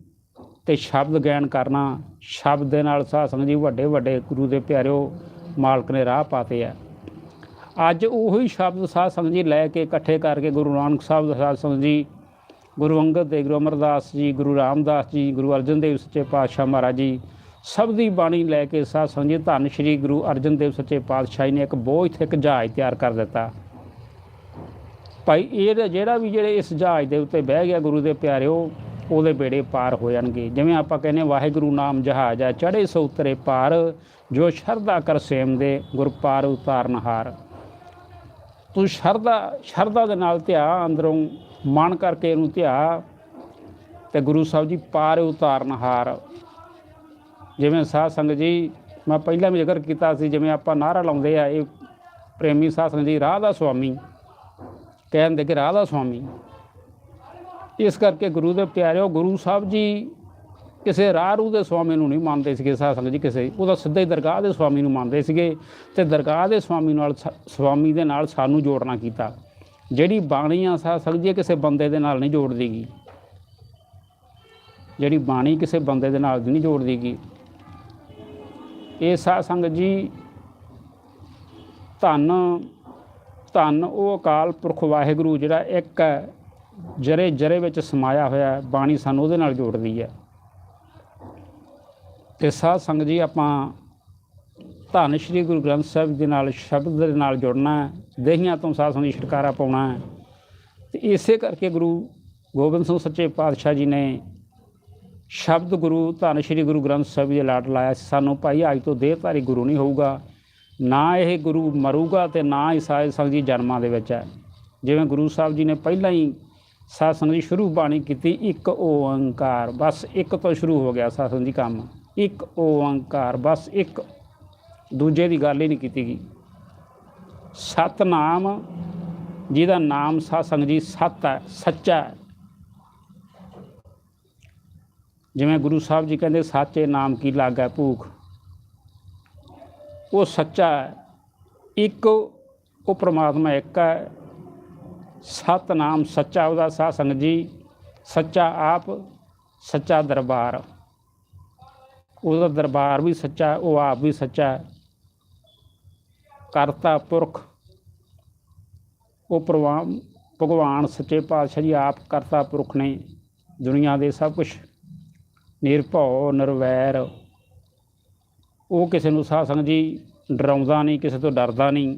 ਤੇ ਸ਼ਬਦ ਗਿਆਨ ਕਰਨਾ, ਸ਼ਬਦ ਦੇ ਨਾਲ ਸਾਧ ਸੰਗਤ ਜੀ ਵੱਡੇ ਵੱਡੇ ਗੁਰੂ ਦੇ ਪਿਆਰਿਓ ਮਾਲਕ ਨੇ ਰਾਹ ਪਾਤੇ ਆ। ਅੱਜ ਉਹੀ ਸ਼ਬਦ ਸਾਧ ਸੰਗਤ ਜੀ ਲੈ ਕੇ ਇਕੱਠੇ ਕਰਕੇ ਗੁਰੂ ਨਾਨਕ ਸਾਹਿਬ ਦਾ ਸਾਧ ਸੰਗਤ ਜੀ ਗੁਰੂ ਅੰਗਦ ਦੇਵ ਗੁਰੂ ਅਮਰਦਾਸ ਜੀ ਗੁਰੂ ਰਾਮਦਾਸ ਜੀ ਗੁਰੂ ਅਰਜਨ ਦੇਵ ਸੱਚੇ ਪਾਤਸ਼ਾਹ ਮਹਾਰਾਜ ਜੀ ਸਭ ਦੀ ਬਾਣੀ ਲੈ ਕੇ ਸਾਧ ਸੰਗਤ ਜੀ ਧੰਨ ਸ਼੍ਰੀ ਗੁਰੂ ਅਰਜਨ ਦੇਵ ਸੱਚੇ ਪਾਤਸ਼ਾਹ ਜੀ ਨੇ ਇੱਕ ਬਹੁਤ ਇੱਕ ਜਹਾਜ਼ ਤਿਆਰ ਕਰ ਦਿੱਤਾ। ਭਾਈ ਇਹ ਜਿਹੜਾ ਵੀ ਜਿਹੜੇ ਇਸ ਜਹਾਜ਼ ਦੇ ਉੱਤੇ ਬਹਿ ਗਿਆ ਗੁਰੂ ਦੇ ਪਿਆਰਿਓ ਉਹਦੇ ਬੇੜੇ ਪਾਰ ਹੋ ਜਾਣਗੇ। ਜਿਵੇਂ ਆਪਾਂ ਕਹਿੰਦੇ ਹਾਂ, ਵਾਹਿਗੁਰੂ ਨਾਮ ਜਹਾਜ਼ ਆ ਚੜੇ ਸੋ ਉਤਰੇ ਪਾਰ ਜੋ ਸ਼ਰਧਾ ਕਰ ਸੇਮ ਦੇ ਗੁਰ ਪਾਰ ਉਤਾਰਨਹਾਰ ਤੂੰ ਸ਼ਰਧਾ ਸ਼ਰਧਾ ਦੇ ਨਾਲ ਧਿਆ, ਅੰਦਰੋਂ ਮਨ ਕਰਕੇ ਇਹਨੂੰ ਧਿਆ ਤੇ ਗੁਰੂ ਸਾਹਿਬ ਜੀ ਪਾਰ ਉਤਾਰਨਹਾਰ ਜਿਵੇਂ ਸਾਧ ਸੰਗਤ ਜੀ, ਮੈਂ ਪਹਿਲਾਂ ਵੀ ਜ਼ਿਕਰ ਕੀਤਾ ਸੀ, ਜਿਵੇਂ ਆਪਾਂ ਨਾਰਾ ਲਾਉਂਦੇ ਆ, ਇਹ ਪ੍ਰੇਮੀ ਸਾਧ ਸੰਗਤ ਜੀ ਰਾਹ ਦਾ ਸੁਆਮੀ ਕਹਿੰਦੇ ਕਿ ਰਾਹ ਦਾ ਸੁਆਮੀ। ਇਸ ਕਰਕੇ ਗੁਰੂ ਦੇ ਪਿਆਰਿਓ, ਗੁਰੂ ਸਾਹਿਬ ਜੀ ਕਿਸੇ ਰਾਹ ਰੂ ਦੇ ਸੁਆਮੀ ਨੂੰ ਨਹੀਂ ਮੰਨਦੇ ਸੀਗੇ ਸਾਧ ਸੰਗਤ ਜੀ ਕਿਸੇ, ਉਹਦਾ ਸਿੱਧਾ ਹੀ ਦਰਗਾਹ ਦੇ ਸੁਆਮੀ ਨੂੰ ਮੰਨਦੇ ਸੀਗੇ ਤੇ ਦਰਗਾਹ ਦੇ ਸੁਆਮੀ ਨਾਲ ਸ- ਸੁਆਮੀ ਦੇ ਨਾਲ ਸਾਨੂੰ ਜੋੜਨਾ ਕੀਤਾ। ਜਿਹੜੀ ਬਾਣੀ ਆ ਸਾਧ ਸੰਗਤ ਜੀ ਕਿਸੇ ਬੰਦੇ ਦੇ ਨਾਲ ਨਹੀਂ ਜੋੜਦੀ ਗੀ ਜਿਹੜੀ ਬਾਣੀ ਕਿਸੇ ਬੰਦੇ ਦੇ ਨਾਲ ਨਹੀਂ ਜੋੜਦੀ ਗੀ ਇਹ ਸਾਧ ਸੰਗਤ ਜੀ ਧੰਨ ਧੰਨ ਉਹ ਅਕਾਲ ਪੁਰਖ ਵਾਹਿਗੁਰੂ ਜਿਹੜਾ ਇੱਕ ਜਰੇ ਜਰੇ ਵਿੱਚ ਸਮਾਇਆ ਹੋਇਆ ਬਾਣੀ ਸਾਨੂੰ ਉਹਦੇ ਨਾਲ ਜੋੜਦੀ ਹੈ। ਤੇ ਸਾਧ ਸੰਗਤ ਜੀ, ਆਪਾਂ ਧੰਨ ਸ਼੍ਰੀ ਗੁਰੂ ਗ੍ਰੰਥ ਸਾਹਿਬ ਦੇ ਨਾਲ, ਸ਼ਬਦ ਦੇ ਨਾਲ ਜੁੜਨਾ ਹੈ, ਦੇਹੀਆਂ ਤੋਂ ਸਾਧ ਸੰਗਤ ਜੀ ਛੁਟਕਾਰਾ ਪਾਉਣਾ ਹੈ। ਤੇ ਇਸੇ ਕਰਕੇ ਗੁਰੂ ਗੋਬਿੰਦ ਸਿੰਘ ਸੱਚੇ ਪਾਤਸ਼ਾਹ ਜੀ ਨੇ ਸ਼ਬਦ ਗੁਰੂ, ਧੰਨ ਸ਼੍ਰੀ ਗੁਰੂ ਗ੍ਰੰਥ ਸਾਹਿਬ ਜੀ ਦੇ ਲਾਟ ਲਾਇਆ ਸੀ। ਸਾਨੂੰ ਭਾਈ, ਅੱਜ ਤੋਂ ਦੇਹਧਾਰੀ ਗੁਰੂ ਨਹੀਂ ਹੋਊਗਾ। ਨਾ ਇਹ ਗੁਰੂ ਮਰੂਗਾ ਤੇ ਨਾ ਹੀ ਸਾਧ ਜੀ ਜਨਮਾਂ ਦੇ ਵਿੱਚ ਹੈ। ਜਿਵੇਂ ਗੁਰੂ ਸਾਹਿਬ ਜੀ ਨੇ ਪਹਿਲਾਂ ਹੀ ਸਾਧ ਸੰਗਤ ਜੀ ਸ਼ੁਰੂ ਬਾਣੀ ਕੀਤੀ, ਇੱਕ ਓੰਕਾਰ। ਬਸ ਇੱਕ ਤੋਂ ਸ਼ੁਰੂ ਹੋ ਗਿਆ ਸਾਧ ਸੰਗਤ ਜੀ ਕੰਮ। ਇੱਕ ਓੰਕਾਰ ਬਸ ਇੱਕ। ਦੂਜੇ ਦੀ ਗੱਲ ਹੀ ਨਹੀਂ ਕੀਤੀ ਗਈ। ਸਤਨਾਮ, ਜਿਹਦਾ ਨਾਮ ਸਾਧ ਜੀ ਸਤ ਹੈ, ਸੱਚਾ ਹੈ। ਜਿਵੇਂ ਗੁਰੂ ਸਾਹਿਬ ਜੀ ਕਹਿੰਦੇ, ਸਾਚੇ ਨਾਮ ਕੀ ਲਾਗੈ ਭੂਖ। ਉਹ ਸੱਚਾ ਹੈ। ਇੱਕ, ਉਹ ਪ੍ਰਮਾਤਮਾ ਇੱਕ ਹੈ। ਸਤਨਾਮ ਸੱਚਾ, ਉਹਦਾ ਸਾਧ ਜੀ ਸੱਚਾ ਆਪ, ਸੱਚਾ ਦਰਬਾਰ। ਉਹਦਾ ਦਰਬਾਰ ਵੀ ਸੱਚਾ ਉਹ ਆਪ ਵੀ ਸੱਚਾ ਕਰਤਾ ਪੁਰਖ, ਉਹ ਪ੍ਰਵਾਨ, ਭਗਵਾਨ ਸੱਚੇ ਪਾਤਸ਼ਾਹ ਜੀ ਆਪ ਕਰਤਾ ਪੁਰਖ ਨੇ ਦੁਨੀਆ ਦੇ ਸਭ ਕੁਝ ਨਿਰਭਉ, ਨਿਰਵੈਰ। ਉਹ ਕਿਸੇ ਨੂੰ ਸਾਧ ਸੰਗਤ ਜੀ ਡਰਾਉਂਦਾ ਨਹੀਂ, ਕਿਸੇ ਤੋਂ ਡਰਦਾ ਨਹੀਂ।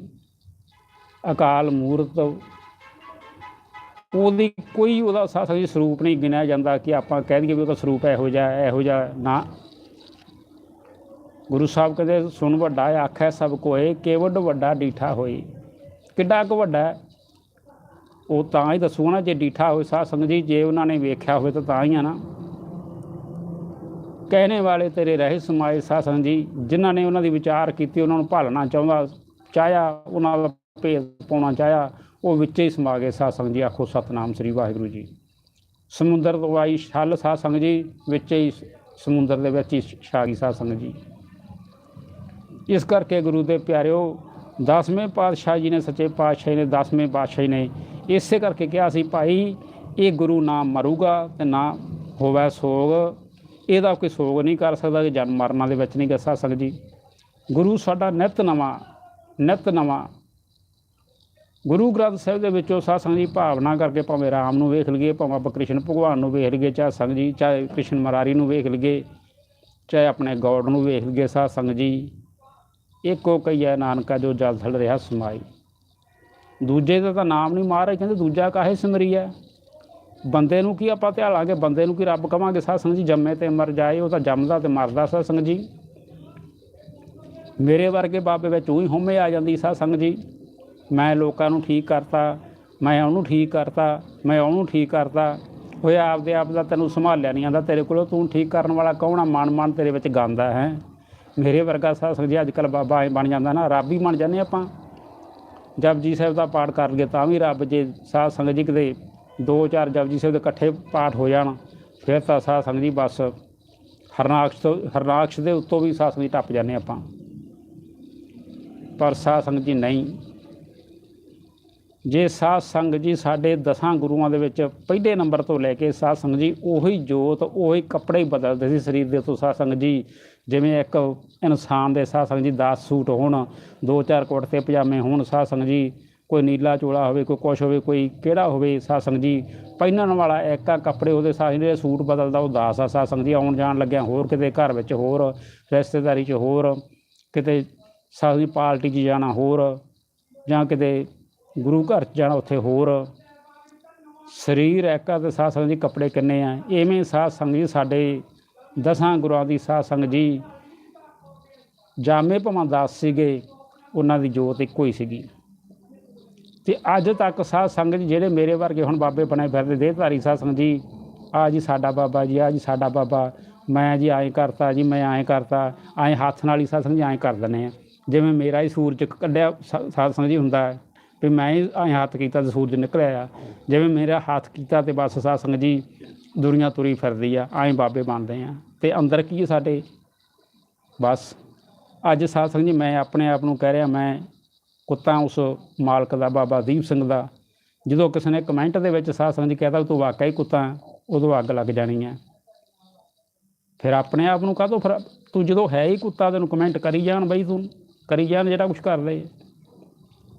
ਅਕਾਲ ਮੂਰਤ, ਉਹਦੀ ਕੋਈ ਉਹਦਾ ਸਾਧ ਸੰਗਤ ਜੀ ਸਰੂਪ ਨਹੀਂ ਗਿਣਿਆ ਜਾਂਦਾ ਕਿ ਆਪਾਂ ਕਹਿ ਦਈਏ ਵੀ ਉਹਦਾ ਸਰੂਪ ਇਹੋ ਜਿਹਾ ਇਹੋ ਜਿਹਾ ਨਾ। ਗੁਰੂ ਸਾਹਿਬ ਕਹਿੰਦੇ ਸੁਣ ਵੱਡਾ ਆਖੈ ਸਭ ਕੋਏ ਕੇਵਡ ਵੱਡਾ ਡੀਠਾ ਹੋਏ ਕਿੱਡਾ ਕੁ ਵੱਡਾ ਉਹ ਤਾਂ ਹੀ ਦੱਸੂਗਾ ਨਾ, ਜੇ ਡੀਠਾ ਹੋਏ, ਸਾਧ ਸੰਗਤ ਜੀ, ਜੇ ਉਹਨਾਂ ਨੇ ਵੇਖਿਆ ਹੋਵੇ ਤਾਂ ਤਾਂ ਹੀ ਆ ਨਾ। ਕਹਿਣੇ ਵਾਲੇ ਤੇਰੇ ਰਹੇ ਸਮਾਏ ਸਾਧ ਸੰਗਤ ਜੀ, ਜਿਨ੍ਹਾਂ ਨੇ ਉਹਨਾਂ ਦੀ ਵਿਚਾਰ ਕੀਤੀ, ਉਹਨਾਂ ਨੂੰ ਭਾਲਣਾ ਚਾਹੁੰਦਾ, ਚਾਹਿਆ, ਉਹਨਾਂ ਦਾ ਭੇਦ ਪਾਉਣਾ ਚਾਹਿਆ, ਉਹ ਵਿੱਚੇ ਹੀ ਸਮਾ ਗਏ ਸਾਧ ਸੰਗਤ ਜੀ, ਆਖੋ ਸਤਨਾਮ ਸ੍ਰੀ ਵਾਹਿਗੁਰੂ ਜੀ। ਸਮੁੰਦਰ ਤੋਂ ਆਈ ਛਲ ਸਾਧ ਸੰਗਤ ਜੀ, ਵਿੱਚੇ ਹੀ ਸਮੁੰਦਰ ਦੇ ਵਿੱਚ ਹੀ ਛਾ ਗਈ ਸਾਧ ਸੰਗਤ ਜੀ। ਇਸ ਕਰਕੇ ਗੁਰੂ ਦੇ ਪਿਆਰਿਓ, ਦਸਵੇਂ ਪਾਤਸ਼ਾਹ ਜੀ ਨੇ, ਸੱਚੇ ਪਾਤਸ਼ਾਹ ਨੇ, ਦਸਵੇਂ ਪਾਤਸ਼ਾਹ ਨੇ ਇਸੇ ਕਰਕੇ ਕਿਹਾ ਸੀ, ਭਾਈ, ਇਹ ਗੁਰੂ ਨਾ ਮਰੂਗਾ ਤੇ ਨਾ ਹੋਵੇ ਸੋਗ। ਇਹਦਾ ਕੋਈ ਸੋਗ ਨਹੀਂ ਕਰ ਸਕਦਾ ਕਿ ਜਨਮ ਮਰਨਾਂ ਦੇ ਵਿੱਚ ਨਹੀਂ ਗੱਸਾ ਸੰਗਤ ਜੀ, ਗੁਰੂ ਸਾਡਾ ਨਿਤ ਨਵਾਂ ਨਿਤ ਨਵਾਂ। ਗੁਰੂ ਗ੍ਰੰਥ ਸਾਹਿਬ ਦੇ ਵਿੱਚੋਂ ਸਾਧ ਸੰਗਤ ਜੀ ਭਾਵਨਾ ਕਰਕੇ ਭਾਵੇਂ ਰਾਮ ਨੂੰ ਵੇਖ ਲਈਏ, ਭਾਵੇਂ ਆਪਾਂ ਕ੍ਰਿਸ਼ਨ ਭਗਵਾਨ ਨੂੰ ਵੇਖ ਲਈਏ, ਚਾਹੇ ਸੰਗਤ ਜੀ, ਚਾਹੇ ਕ੍ਰਿਸ਼ਨ ਮਰਾਰੀ ਨੂੰ ਵੇਖ ਲਈਏ, ਚਾਹੇ ਆਪਣੇ ਗੌਡ ਨੂੰ ਵੇਖ ਲਈਏ, ਸਾਧ ਜੀ ਇੱਕੋ ਕਈਆ ਨਾਨਕਾ ਜੋ ਜਲ ਥਲ ਰਿਹਾ ਸਮਾਈ। ਦੂਜੇ ਦਾ ਤਾਂ ਨਾਮ ਨਹੀਂ ਮਾਰ ਕਹਿੰਦੇ, ਦੂਜਾ ਕਾਹੇ ਸਿਮਰੀ ਹੈ? ਬੰਦੇ ਨੂੰ ਕੀ ਆਪਾਂ ਧਿਆਲਾਂਗੇ ਬੰਦੇ ਨੂੰ ਕੀ ਰੱਬ ਕਵਾਂਗੇ? ਸਾਧ ਸੰਗਤ ਜੀ, ਜੰਮੇ ਤੇ ਮਰ ਜਾਏ, ਉਹ ਤਾਂ ਜੰਮਦਾ ਤੇ ਮਰਦਾ ਸਾਧ ਸੰਗਤ ਜੀ। ਮੇਰੇ ਵਰਗੇ ਬਾਬੇ ਵਿੱਚ ਉਹੀ ਹਉਮੈ ਆ ਜਾਂਦੀ ਸਾਧ ਸੰਗਤ ਜੀ। ਮੈਂ ਲੋਕਾਂ ਨੂੰ ਠੀਕ ਕਰਤਾ, ਮੈਂ ਉਹਨੂੰ ਠੀਕ ਕਰਤਾ, ਮੈਂ ਉਹਨੂੰ ਠੀਕ ਕਰਤਾ। ਹੋਇਆ ਆਪਦੇ ਆਪ ਦਾ ਤੈਨੂੰ ਸੰਭਾਲਿਆ ਨਹੀਂ ਆਂਦਾ ਤੇਰੇ ਕੋਲੋਂ ਤੂੰ ਠੀਕ ਕਰਨ ਵਾਲਾ ਕੌਣ ਆ? ਮਨ ਮਨ ਤੇਰੇ ਵਿੱਚ ਗਾਉਂਦਾ ਹੈ। ਮੇਰੇ ਵਰਗਾ ਸਾਧ ਜੀ ਅੱਜ ਕੱਲ੍ਹ ਬਾਬਾ ਐਂ ਬਣ ਜਾਂਦਾ ਨਾ, ਰੱਬ ਹੀ ਬਣ ਜਾਂਦੇ ਆਪਾਂ। ਜਪਜੀ ਸਾਹਿਬ ਦਾ ਪਾਠ ਕਰ ਲਈਏ ਤਾਂ ਵੀ ਰੱਬ ਜੇ ਸਾਧ ਸੰਗਤ ਜੀ ਕਿਤੇ ਦੋ ਚਾਰ ਜਪਜੀ ਸਾਹਿਬ ਦੇ ਇਕੱਠੇ ਪਾਠ ਹੋ ਜਾਣ, ਫਿਰ ਤਾਂ ਸਾਧ ਸੰਗਤ ਜੀ ਬਸ ਹਰਨਾਕਸ਼ ਤੋਂ, ਹਰਨਾਕਸ਼ ਦੇ ਉੱਤੋਂ ਵੀ ਸਾਧ ਸੰਗਤ ਜੀ ਟੱਪ ਜਾਂਦੇ ਆਪਾਂ। ਪਰ ਸਾਧ ਸੰਗਤ ਜੀ ਨਹੀਂ। ਜੇ ਸਾਧ ਸੰਗਤ ਜੀ ਸਾਡੇ ਦਸਾਂ ਗੁਰੂਆਂ ਦੇ ਵਿੱਚ ਪਹਿਲੇ ਨੰਬਰ ਤੋਂ ਲੈ ਕੇ ਸਾਧ ਸੰਗਤ ਜੀ ਉਹੀ ਜੋਤ, ਉਹੀ ਕੱਪੜੇ ਹੀ ਬਦਲਦੇ ਸੀ ਸਰੀਰ ਦੇ ਤੋਂ, ਸਾਧ ਸੰਗਤ ਜੀ ਜਿਵੇਂ ਇੱਕ ਇਨਸਾਨ ਦੇ ਸਾਧ ਸੰਗਤ ਜੀ 10 ਸੂਟ ਹੋਣ, ਦੋ ਚਾਰ ਕੁੜਤੇ ਪਜਾਮੇ ਹੋਣ, ਸਾਧ ਸੰਗਤ ਜੀ ਕੋਈ ਨੀਲਾ ਚੋਲਾ ਹੋਵੇ, ਕੋਈ ਕੁਛ ਹੋਵੇ, ਕੋਈ ਕਿਹੜਾ ਹੋਵੇ, ਸਾਧ ਸੰਗਤ ਜੀ ਪਹਿਨਣ ਵਾਲਾ ਇੱਕ ਆ ਕੱਪੜੇ ਉਹਦੇ ਸਾਧ ਜਿਹੜੇ ਸੂਟ ਬਦਲਦਾ, ਉਹ ਦਾਸ ਆ, ਸਾਧ ਸੰਗਤ ਜੀ ਆਉਣ ਜਾਣ ਲੱਗਿਆ ਹੋਰ ਕਿਤੇ ਘਰ ਵਿੱਚ ਹੋਰ, ਰਿਸ਼ਤੇਦਾਰੀ 'ਚ ਹੋਰ, ਕਿਤੇ ਸਾਧ ਜੀ ਪਾਰਟੀ 'ਚ ਜਾਣਾ ਹੋਰ, ਜਾਂ ਕਿਤੇ ਗੁਰੂ ਘਰ 'ਚ ਜਾਣਾ ਉੱਥੇ ਹੋਰ। ਸਰੀਰ ਇੱਕ ਆ ਤੇ ਸਾਧ ਸੰਗਤ ਜੀ ਕੱਪੜੇ ਕਿੰਨੇ ਆ, ਐਵੇਂ ਸਾਧ ਸੰਗਤ ਜੀ ਸਾਡੇ ਦਸਾਂ ਗੁਰਾਂ ਦੀ ਸਾਧ ਸੰਗਤ ਜੀ, ਜਾਮੇ ਭਾਵੇਂ ਦਾਸ ਸੀਗੇ, ਉਹਨਾਂ ਦੀ ਜੋਤ ਇੱਕੋ ਹੀ ਸੀਗੀ। ਤੇ ਅੱਜ ਤੱਕ ਸਾਧ ਸੰਗਤ ਜੀ ਜਿਹੜੇ ਮੇਰੇ ਵਰਗੇ ਹੁਣ ਬਾਬੇ ਬਣੇ ਫਿਰਦੇ, ਦੇਹਧਾਰੀ ਸਾਧ ਸੰਗਤ ਜੀ, ਆ ਜੀ ਸਾਡਾ ਬਾਬਾ ਜੀ, ਆ ਜੀ ਸਾਡਾ ਬਾਬਾ, ਮੈਂ ਜੀ ਐਂ ਕਰਤਾ ਜੀ, ਮੈਂ ਐਂ ਕਰਤਾ, ਐਂ ਹੱਥ ਨਾਲ ਹੀ ਸਾਧ ਸੰਗਤ ਜੀ ਐਂ ਕਰ ਦਿੰਦੇ ਆ। ਜਿਵੇਂ ਮੇਰਾ ਹੀ ਸੂਰਜ ਕੱਢਿਆ, ਸਾ- ਸਾਧ ਸੰਗਤ ਜੀ ਹੁੰਦਾ ਵੀ ਮੈਂ ਹੀ ਐਂ ਹੱਥ ਕੀਤਾ ਤੇ ਸੂਰਜ ਨਿਕਲਿਆ ਆ। ਜਿਵੇਂ ਮੇਰਾ ਹੱਥ ਕੀਤਾ ਤੇ ਬਸ ਸਾਧ ਸੰਗਤ ਜੀ ਦੁਨੀਆ ਤੁਰੀ ਫਿਰਦੀ ਆ ਐਂ ਬਾਬੇ ਬਣਦੇ ਆ। ਤੇ ਅੰਦਰ ਕੀ ਹੈ ਸਾਡੇ? ਬਸ। ਅੱਜ ਸਾਧ ਸੰਗਤ ਜੀ, ਮੈਂ ਆਪਣੇ ਆਪ ਨੂੰ ਕਹਿ ਰਿਹਾ, ਮੈਂ ਕੁੱਤਾ ਉਸ ਮਾਲਕ ਦਾ, ਬਾਬਾ ਦੀਪ ਸਿੰਘ ਦਾ। ਜਦੋਂ ਕਿਸੇ ਨੇ ਕਮੈਂਟ ਦੇ ਵਿੱਚ ਸਾਧ ਸੰਗਤ ਜੀ ਕਹਤਾ ਤੂੰ ਵਾਕਿਆ ਹੀ ਕੁੱਤਾ ਉਦੋਂ ਅੱਗ ਲੱਗ ਜਾਣੀ ਹੈ ਫਿਰ ਆਪਣੇ ਆਪ ਨੂੰ ਕਾਹਤੋਂ ਫਿਰ ਤੂੰ ਜਦੋਂ ਹੈ ਹੀ ਕੁੱਤਾ, ਤੈਨੂੰ ਕਮੈਂਟ ਕਰੀ ਜਾਣ ਬਈ ਤੂੰ, ਕਰੀ ਜਾਣ ਜਿਹੜਾ ਕੁਝ ਕਰਦੇ।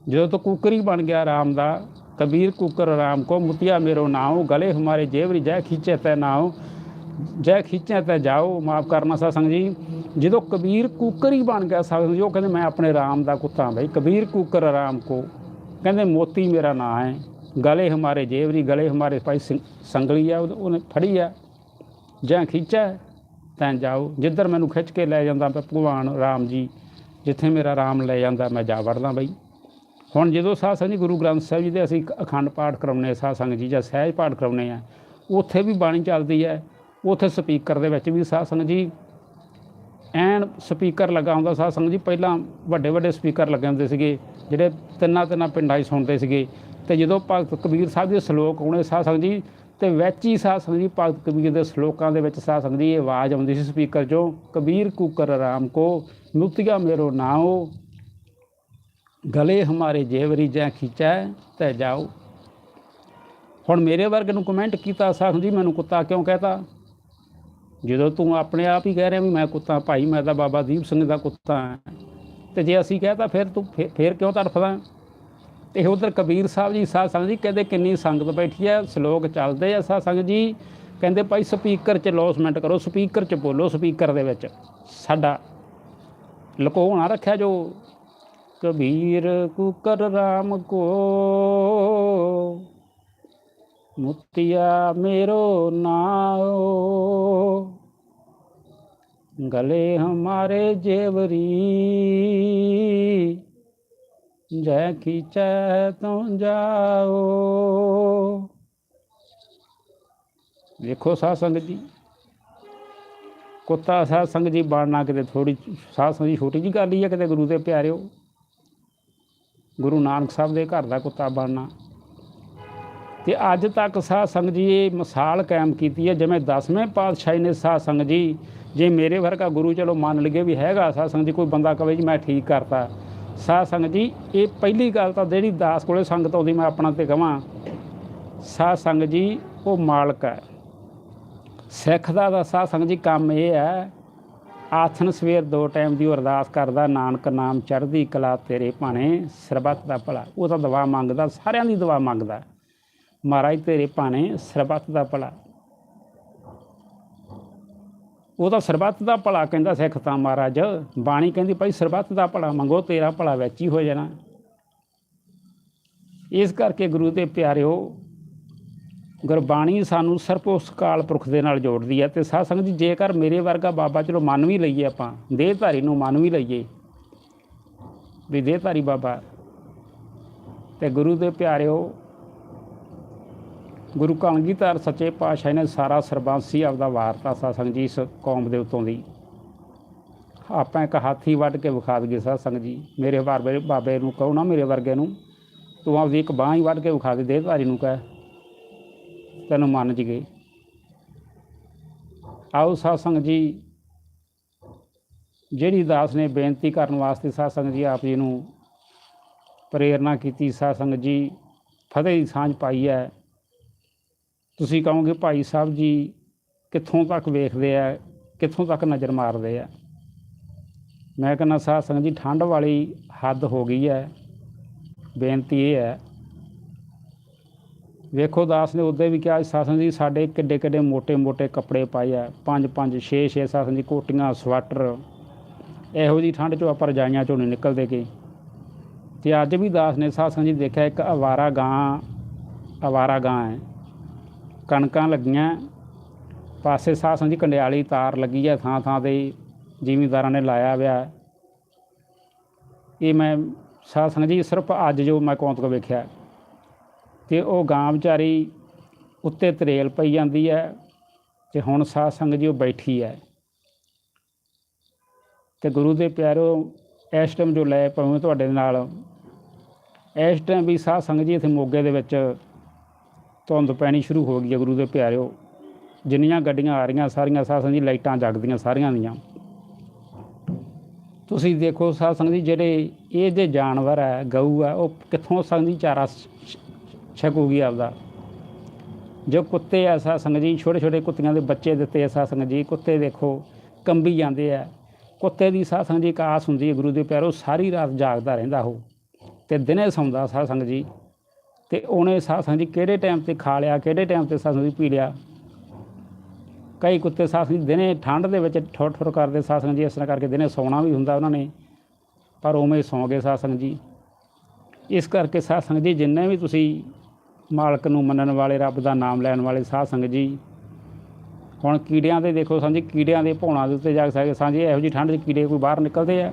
ਜਦੋਂ ਤੂੰ ਕੁਕਰੀ ਬਣ ਗਿਆ ਆਰਾਮ ਦਾ ਕਬੀਰ ਕੁਕਰ ਰਾਮ ਕੋ ਮੁਤਿਆ ਮੇਰੋ ਨਾਉ ਗਲੇ ਹਮਾਰੇ ਜੇਵਰੀ ਜੈ ਖਿੱਚੇ ਤੈ ਨਾਉ ਜੈ ਖਿੱਚਿਆ ਤਾਂ ਜਾਓ ਮਾਫ ਕਰਨਾ ਸਾ ਸੰਗ ਜੀ ਜਦੋਂ ਕਬੀਰ ਕੁਕਰ ਹੀ ਬਣ ਗਿਆ ਸੰਗ ਜੀ ਉਹ ਕਹਿੰਦੇ ਮੈਂ ਆਪਣੇ ਰਾਮ ਦਾ ਕੁੱਤਾ ਬਈ ਕਬੀਰ ਕੂਕਰ ਰਾਮ ਕੋ ਕਹਿੰਦੇ ਮੋਤੀ ਮੇਰਾ ਨਾਂ ਹੈ ਗਲੇ ਹਮਾਰੇ ਜੇਵਰੀ ਗਲੇ ਹਮਾਰੇ ਭਾਈ ਸਿੰਘ- ਸੰਗਲੀ ਆ ਉਹਨੇ ਫੜੀ ਆ ਜੈ ਖਿੱਚਿਆ ਤੈਂ ਜਾਓ ਜਿੱਧਰ ਮੈਨੂੰ ਖਿੱਚ ਕੇ ਲੈ ਜਾਂਦਾ ਭਗਵਾਨ ਰਾਮ ਜੀ ਜਿੱਥੇ ਮੇਰਾ ਰਾਮ ਲੈ ਜਾਂਦਾ ਮੈਂ ਜਾ ਵੜਦਾ ਬਈ ਹੁਣ ਜਦੋਂ ਸਾਧ ਸੰਗਤ ਜੀ ਗੁਰੂ ਗ੍ਰੰਥ ਸਾਹਿਬ ਜੀ ਦੇ ਅਸੀਂ ਅਖੰਡ ਪਾਠ ਕਰਾਉਂਦੇ ਹਾਂ, ਸਾਧ ਸੰਗਤ ਜੀ ਜਾਂ ਸਹਿਜ ਪਾਠ ਕਰਾਉਂਦੇ ਆ ਉੱਥੇ ਵੀ ਬਾਣੀ ਚੱਲਦੀ ਹੈ, ਉੱਥੇ ਸਪੀਕਰ ਦੇ ਵਿੱਚ ਵੀ ਸਾਧ ਸੰਗਤ ਜੀ ਐਨ ਸਪੀਕਰ ਲੱਗਾ ਹੁੰਦਾ, ਸਾਧ ਸੰਗਤ ਜੀ ਪਹਿਲਾਂ ਵੱਡੇ ਵੱਡੇ ਸਪੀਕਰ ਲੱਗੇ ਹੁੰਦੇ ਸੀਗੇ, ਜਿਹੜੇ ਤਿੰਨਾਂ ਤਿੰਨਾਂ ਪਿੰਡਾਂ 'ਚ ਸੁਣਦੇ ਸੀਗੇ, ਤੇ ਜਦੋਂ ਭਗਤ ਕਬੀਰ ਸਾਹਿਬ ਦੇ ਸ਼ਲੋਕ ਆਉਣੇ ਸਾਧ ਸੰਗਤ ਜੀ, ਤੇ ਵਿੱਚ ਹੀ ਸਾਧ ਸੰਗਤ ਜੀ ਭਗਤ ਕਬੀਰ ਦੇ ਸ਼ਲੋਕਾਂ ਦੇ ਵਿੱਚ ਸਾਧ ਸੰਗਤ ਜੀ ਆਵਾਜ਼ ਆਉਂਦੀ ਸੀ ਸਪੀਕਰ 'ਚੋਂ, ਕਬੀਰ ਕੂਕਰ ਰਾਮ ਕੋ ਮੁਕਤਿਆ ਮੇਰੋ ਨਾਉ ਗਲੇ ਹਮਾਰੇ ਜੇਵਰੀ ਜੈ ਖਿੱਚੈ, ਤੈ ਜਾਓ। ਹੁਣ ਮੇਰੇ ਵਰਗ ਨੂੰ ਕਮੈਂਟ ਕੀਤਾ ਸਾਖ ਜੀ, ਮੈਨੂੰ ਕੁੱਤਾ ਕਿਉਂ ਕਹਤਾ? ਜਦੋਂ ਤੂੰ ਆਪਣੇ ਆਪ ਹੀ ਕਹਿ ਰਿਹਾ ਵੀ ਮੈਂ ਕੁੱਤਾ, ਭਾਈ ਮੈਂ ਤਾਂ ਬਾਬਾ ਦੀਪ ਸਿੰਘ ਦਾ ਕੁੱਤਾ ਹਾਂ। ਤੇ ਜੇ ਅਸੀਂ ਕਹਤਾ, ਫਿਰ ਤੂੰ ਫੇ- ਫਿਰ ਕਿਉਂ ਤੜਫਦਾ? ਤੇ ਉਧਰ ਕਬੀਰ ਸਾਹਿਬ ਜੀ, ਸਾਧ ਸੰਗਤ ਜੀ ਕਹਿੰਦੇ ਕਿੰਨੀ ਸੰਗਤ ਬੈਠੀ ਹੈ ਸ਼ਲੋਕ ਚੱਲਦੇ ਆ ਸਾਧ ਸੰਗਤ ਜੀ। ਕਹਿੰਦੇ ਭਾਈ ਸਪੀਕਰ 'ਚ ਲੌਸਮੈਂਟ ਕਰੋ, ਸਪੀਕਰ 'ਚ ਬੋਲੋ ਸਪੀਕਰ ਦੇ ਵਿੱਚ। ਸਾਡਾ ਲਕੋ ਨਾ ਰੱਖਿਆ ਜੋ ਕਬੀਰ ਕੁਕਰ ਰਾਮ ਕੋ। ਮੁਕਤਿਆ ਮੇਰੋ ਨਾਓ ਗਲੇ ਹਮਾਰੇ ਜੇਵਰੀ। ਜੈ ਖਿਚੈ ਤੂੰ ਜਾਓ ਵੇਖੋ ਸਾਧ ਸੰਗਤ ਜੀ। ਕੁੱਤਾ ਸਾਧ ਸੰਗਤ ਜੀ ਬਣਨਾ ਕਿਤੇ ਥੋੜੀ ਸਾਧ ਸੰਗਤ ਜੀ ਛੋਟੀ ਜੀ ਗੱਲ ਹੀ ਹੈ ਕਿਤੇ ਗੁਰੂ ਦੇ ਪਿਆਰਿਓ। ਗੁਰੂ ਨਾਨਕ ਸਾਹਿਬ ਦੇ ਘਰ ਦਾ ਕੁੱਤਾ ਬਣਨਾ। ਤੇ ਅੱਜ ਤੱਕ ਸਾਧ ਸੰਗਤ ਜੀ ਇਹ ਮਿਸਾਲ ਕਾਇਮ ਕੀਤੀ ਹੈ। ਜਿਵੇਂ 10ਵੇਂ ਪਾਤਸ਼ਾਹੀ ਨੇ ਸਾਧ ਸੰਗਤ ਜੀ, ਜੇ ਮੇਰੇ ਵਰਗਾ ਗੁਰੂ ਚਲੋ ਮੰਨ ਲਈਏ ਵੀ ਹੈਗਾ, ਸਾਧ ਸੰਗਤ ਜੀ ਕੋਈ ਬੰਦਾ ਕਵੇ ਜੀ ਮੈਂ ਠੀਕ ਕਰਤਾ। ਸਾਧ ਸੰਗਤ ਜੀ, ਇਹ ਪਹਿਲੀ ਗੱਲ ਤਾਂ ਜਿਹੜੀ ਦਾਸ ਕੋਲੇ ਸੰਗਤ ਆਉਂਦੀ, ਮੈਂ ਆਪਣਾ ਤੇ ਕਹਾਂ ਸਾਧ ਸੰਗਤ ਜੀ ਉਹ ਮਾਲਕ ਹੈ। ਸਿੱਖ ਦਾ ਤਾਂ ਸਾਧ ਸੰਗਤ ਜੀ ਕੰਮ ਇਹ ਹੈ ਆਥਨ ਸਵੇਰ ਦੋ ਟਾਈਮ ਦੀ ਅਰਦਾਸ ਕਰਦਾ, ਨਾਨਕ ਨਾਮ ਚੜ੍ਹਦੀ ਕਲਾ ਤੇਰੇ ਭਾਣੇ, ਸਰਬੱਤ ਦਾ ਭਲਾ। ਉਹ ਤਾਂ ਦੁਆ ਮੰਗਦਾ, ਸਾਰਿਆਂ ਦੀ ਦੁਆ ਮੰਗਦਾ, ਮਹਾਰਾਜ ਤੇਰੇ ਭਾਣੇ, ਸਰਬੱਤ ਦਾ ਭਲਾ। ਉਹ ਤਾਂ ਸਰਬੱਤ ਦਾ ਭਲਾ ਕਹਿੰਦਾ ਸਿੱਖ ਤਾਂ ਮਹਾਰਾਜ, ਬਾਣੀ ਕਹਿੰਦੀ ਭਾਈ ਸਰਬੱਤ ਦਾ ਭਲਾ ਮੰਗੋ, ਤੇਰਾ ਭਲਾ ਵਿੱਚ ਹੀ ਹੋ ਜਾਣਾ। ਇਸ ਕਰਕੇ ਗੁਰੂ ਦੇ ਪਿਆਰਿਓ ਗੁਰਬਾਣੀ ਸਾਨੂੰ ਸਿਰਫ ਉਸ ਕਾਲ ਪੁਰਖ ਦੇ ਨਾਲ ਜੋੜਦੀ ਹੈ ਤੇ ਸਾਧ ਸੰਗਤ ਜੀ, ਜੇਕਰ ਮੇਰੇ ਵਰਗਾ ਬਾਬਾ ਚਲੋ ਮੰਨ ਵੀ ਲਈਏ ਆਪਾਂ, ਦੇਹਧਾਰੀ ਨੂੰ ਮੰਨ ਵੀ ਲਈਏ ਵੀ ਦੇਹਧਾਰੀ ਬਾਬਾ, ਤੇ ਗੁਰੂ ਦੇ ਪਿਆਰਿਓ, ਗੁਰੂ ਕਲਗੀਧਰ ਸੱਚੇ ਪਾਤਸ਼ਾਹ ਨੇ ਸਾਰਾ ਸਰਬੰਸੀ ਆਪਦਾ ਵਾਰਤਾ ਸਾਧ ਸੰਗਤ ਜੀ, ਇਸ ਕੌਮ ਦੇ ਉੱਤੋਂ ਦੀ। ਆਪਾਂ ਇੱਕ ਹਾਥੀ ਵੱਢ ਕੇ ਵਿਖਾ ਦਈਏ ਸਾਧ ਸੰਗਤ ਜੀ, ਮੇਰੇ ਬਾਬੇ ਬਾਬੇ ਨੂੰ ਕਹੋ ਨਾ ਮੇਰੇ ਵਰਗੇ ਨੂੰ, ਤੂੰ ਆਪਦੀ ਇੱਕ ਬਾਂਹ ਹੀ ਵੱਢ ਕੇ ਵਿਖਾ ਦੇ, ਦੇਹਧਾਰੀ ਨੂੰ ਕਹਿ। ਤੈਨੂੰ ਮੰਨ ਜਗੇ ਆਓ ਸਾਧ ਸੰਗਤ ਜੀ, ਜਿਹੜੀ ਦਾਸ ਨੇ ਬੇਨਤੀ ਕਰਨ ਵਾਸਤੇ ਸਾਧ ਸੰਗਤ ਜੀ ਆਪ ਜੀ ਨੂੰ ਪ੍ਰੇਰਣਾ ਕੀਤੀ ਸਾਧ ਸੰਗਤ ਜੀ ਫਤਿਹ ਦੀ ਸਾਂਝ ਪਾਈ ਹੈ। ਤੁਸੀਂ ਕਹੋਗੇ, ਭਾਈ ਸਾਹਿਬ ਜੀ ਕਿੱਥੋਂ ਤੱਕ ਵੇਖਦੇ ਆ, ਕਿੱਥੋਂ ਤੱਕ ਨਜ਼ਰ ਮਾਰਦੇ ਆ? ਮੈਂ ਕਹਿੰਦਾ ਸਾਧ ਸੰਗਤ ਜੀ, ਠੰਡ ਵਾਲੀ ਹੱਦ ਹੋ ਗਈ ਹੈ। ਬੇਨਤੀ ਇਹ ਹੈ ਵੇਖੋ ਦਾਸ ਨੇ ਉਦੋਂ ਵੀ ਕਿਹਾ ਸਾਸਨ ਜੀ, ਸਾਡੇ ਕਿੱਡੇ ਕਿੱਡੇ ਮੋਟੇ ਮੋਟੇ ਕੱਪੜੇ ਪਾਏ ਆ। ਪੰਜ ਪੰਜ 6 6 ਸਾਸਨ ਜੀ, ਕੋਟੀਆਂ, ਸਵੈਟਰ। ਇਹੋ ਜੀ ਠੰਡ ਚੋਂ ਆਪਾਂ ਰਜਾਈਆਂ ਚੋਂ ਨਿਕਲਦੇ ਕਿ। ਤੇ ਅੱਜ ਵੀ ਦਾਸ ਨੇ ਸਾਸਨ ਜੀ ਦੇਖਿਆ, ਇੱਕ ਆਵਾਰਾ ਗਾਂ ਆਵਾਰਾ ਗਾਂ ਹੈ। ਕਣਕਾਂ ਲੱਗੀਆਂ। ਪਾਸੇ ਸਾਸਨ ਜੀ ਕੰਡਿਆਲੀ ਤਾਰ ਲੱਗੀ ਹੈ ਥਾਂ ਥਾਂ ਤੇ, ਜ਼ਿਮੀਦਾਰਾਂ ਨੇ ਲਾਇਆ ਹੋਇਆ। ਇਹ ਮੈਂ ਸਾਸਨ ਜੀ ਸਿਰਫ ਅੱਜ ਜੋ ਮੈਂ ਕੌਂਤ ਕੋ ਵੇਖਿਆ। ਤੇ ਉਹ ਗਾਂ ਵਿਚਾਰੀ ਉੱਤੇ ਤਰੇਲ ਪਈ ਜਾਂਦੀ ਹੈ ਤੇ ਹੁਣ ਸਾਧ ਸੰਗਤ ਜੀ ਉਹ ਬੈਠੀ ਹੈ। ਤੇ ਗੁਰੂ ਦੇ ਪਿਆਰੋ, ਇਸ ਟਾਈਮ ਜੋ ਲੈ ਪਵੇਂ ਤੁਹਾਡੇ ਨਾਲ, ਇਸ ਟਾਈਮ ਵੀ ਸਾਧ ਸੰਗਤ ਜੀ ਇੱਥੇ ਮੋਗੇ ਦੇ ਵਿੱਚ ਧੁੰਦ ਪੈਣੀ ਸ਼ੁਰੂ ਹੋ ਗਈ ਹੈ ਗੁਰੂ ਦੇ ਪਿਆਰਿਓ ਜਿੰਨੀਆਂ ਗੱਡੀਆਂ ਆ ਰਹੀਆਂ ਸਾਰੀਆਂ ਸਾਧ ਸੰਗਤ ਜੀ ਲਾਈਟਾਂ ਜਗਦੀਆਂ ਸਾਰੀਆਂ ਦੀਆਂ। ਤੁਸੀਂ ਦੇਖੋ ਸਾਧ ਸੰਗਤ ਜੀ ਜਿਹੜੇ ਇਹ ਜੇ ਜਾਨਵਰ ਹੈ, ਗਊ ਹੈ, ਉਹ ਕਿੱਥੋਂ ਸੰਗਤ ਜੀ ਚਾਰਾ ਛਕੂਗੀ ਆਪਦਾ? ਜੋ ਕੁੱਤੇ ਐਸਾ ਸੰਗਤ ਜੀ, ਛੋਟੇ ਛੋਟੇ ਕੁੱਤਿਆਂ ਦੇ ਬੱਚੇ ਦਿੱਤੇ ਐਸਾ ਸੰਗਤ ਜੀ, ਕੁੱਤੇ ਦੇਖੋ, ਕੰਬੀ ਜਾਂਦੇ ਆ। ਕੁੱਤੇ ਦੀ ਸਾਧ ਸੰਗਤ ਜੀ ਕਾਸ ਹੁੰਦੀ ਹੈ ਗੁਰੂ ਦੇ ਪਿਆਰੋ, ਸਾਰੀ ਰਾਤ ਜਾਗਦਾ ਰਹਿੰਦਾ ਉਹ ਤੇ ਦਿਨੇ ਸੌਂਦਾ ਸਾਧ ਸੰਗਤ ਜੀ। ਤੇ ਉਹਨੇ ਸਾਧ ਸੰਗਤ ਜੀ ਕਿਹੜੇ ਟਾਈਮ ਤੇ ਖਾ ਲਿਆ, ਕਿਹੜੇ ਟਾਈਮ ਤੇ ਸਾਧ ਸੰਗਤ ਜੀ ਪੀ ਲਿਆ? ਕਈ ਕੁੱਤੇ ਸਾਧ ਸੰਗਤ ਜੀ ਦਿਨੇ ਠੰਡ ਦੇ ਵਿੱਚ ਠੁਰ ਠੁਰ ਕਰਦੇ ਸਾਧ ਸੰਗਤ ਜੀ, ਇਸ ਤਰ੍ਹਾਂ ਕਰਕੇ ਦਿਨੇ ਸੌਣਾ ਵੀ ਹੁੰਦਾ ਉਹਨਾਂ ਨੇ, ਪਰ ਉਵੇਂ ਸੌਂ ਗਏ ਸਾਧ ਸੰਗਤ ਜੀ। ਇਸ ਕਰਕੇ ਸਾਧ ਸੰਗਤ ਜੀ, ਜਿੰਨੇ ਵੀ ਤੁਸੀਂ ਮਾਲਕ ਨੂੰ ਮੰਨਣ ਵਾਲੇ, ਰੱਬ ਦਾ ਨਾਮ ਲੈਣ ਵਾਲੇ ਸਾਧ ਸੰਗਤ ਜੀ। ਹੁਣ ਕੀੜਿਆਂ ਦੇ ਦੇਖੋ ਸਾਂਝੀ, ਕੀੜਿਆਂ ਦੇ ਭੌਣਾ ਦੇ ਉੱਤੇ ਜਾ ਸਕਦੇ ਸਾਂਝੀ ਇਹੋ ਜੀ ਠੰਡ 'ਚ ਕੀੜੇ ਕੋਈ ਬਾਹਰ ਨਿਕਲਦੇ ਆ।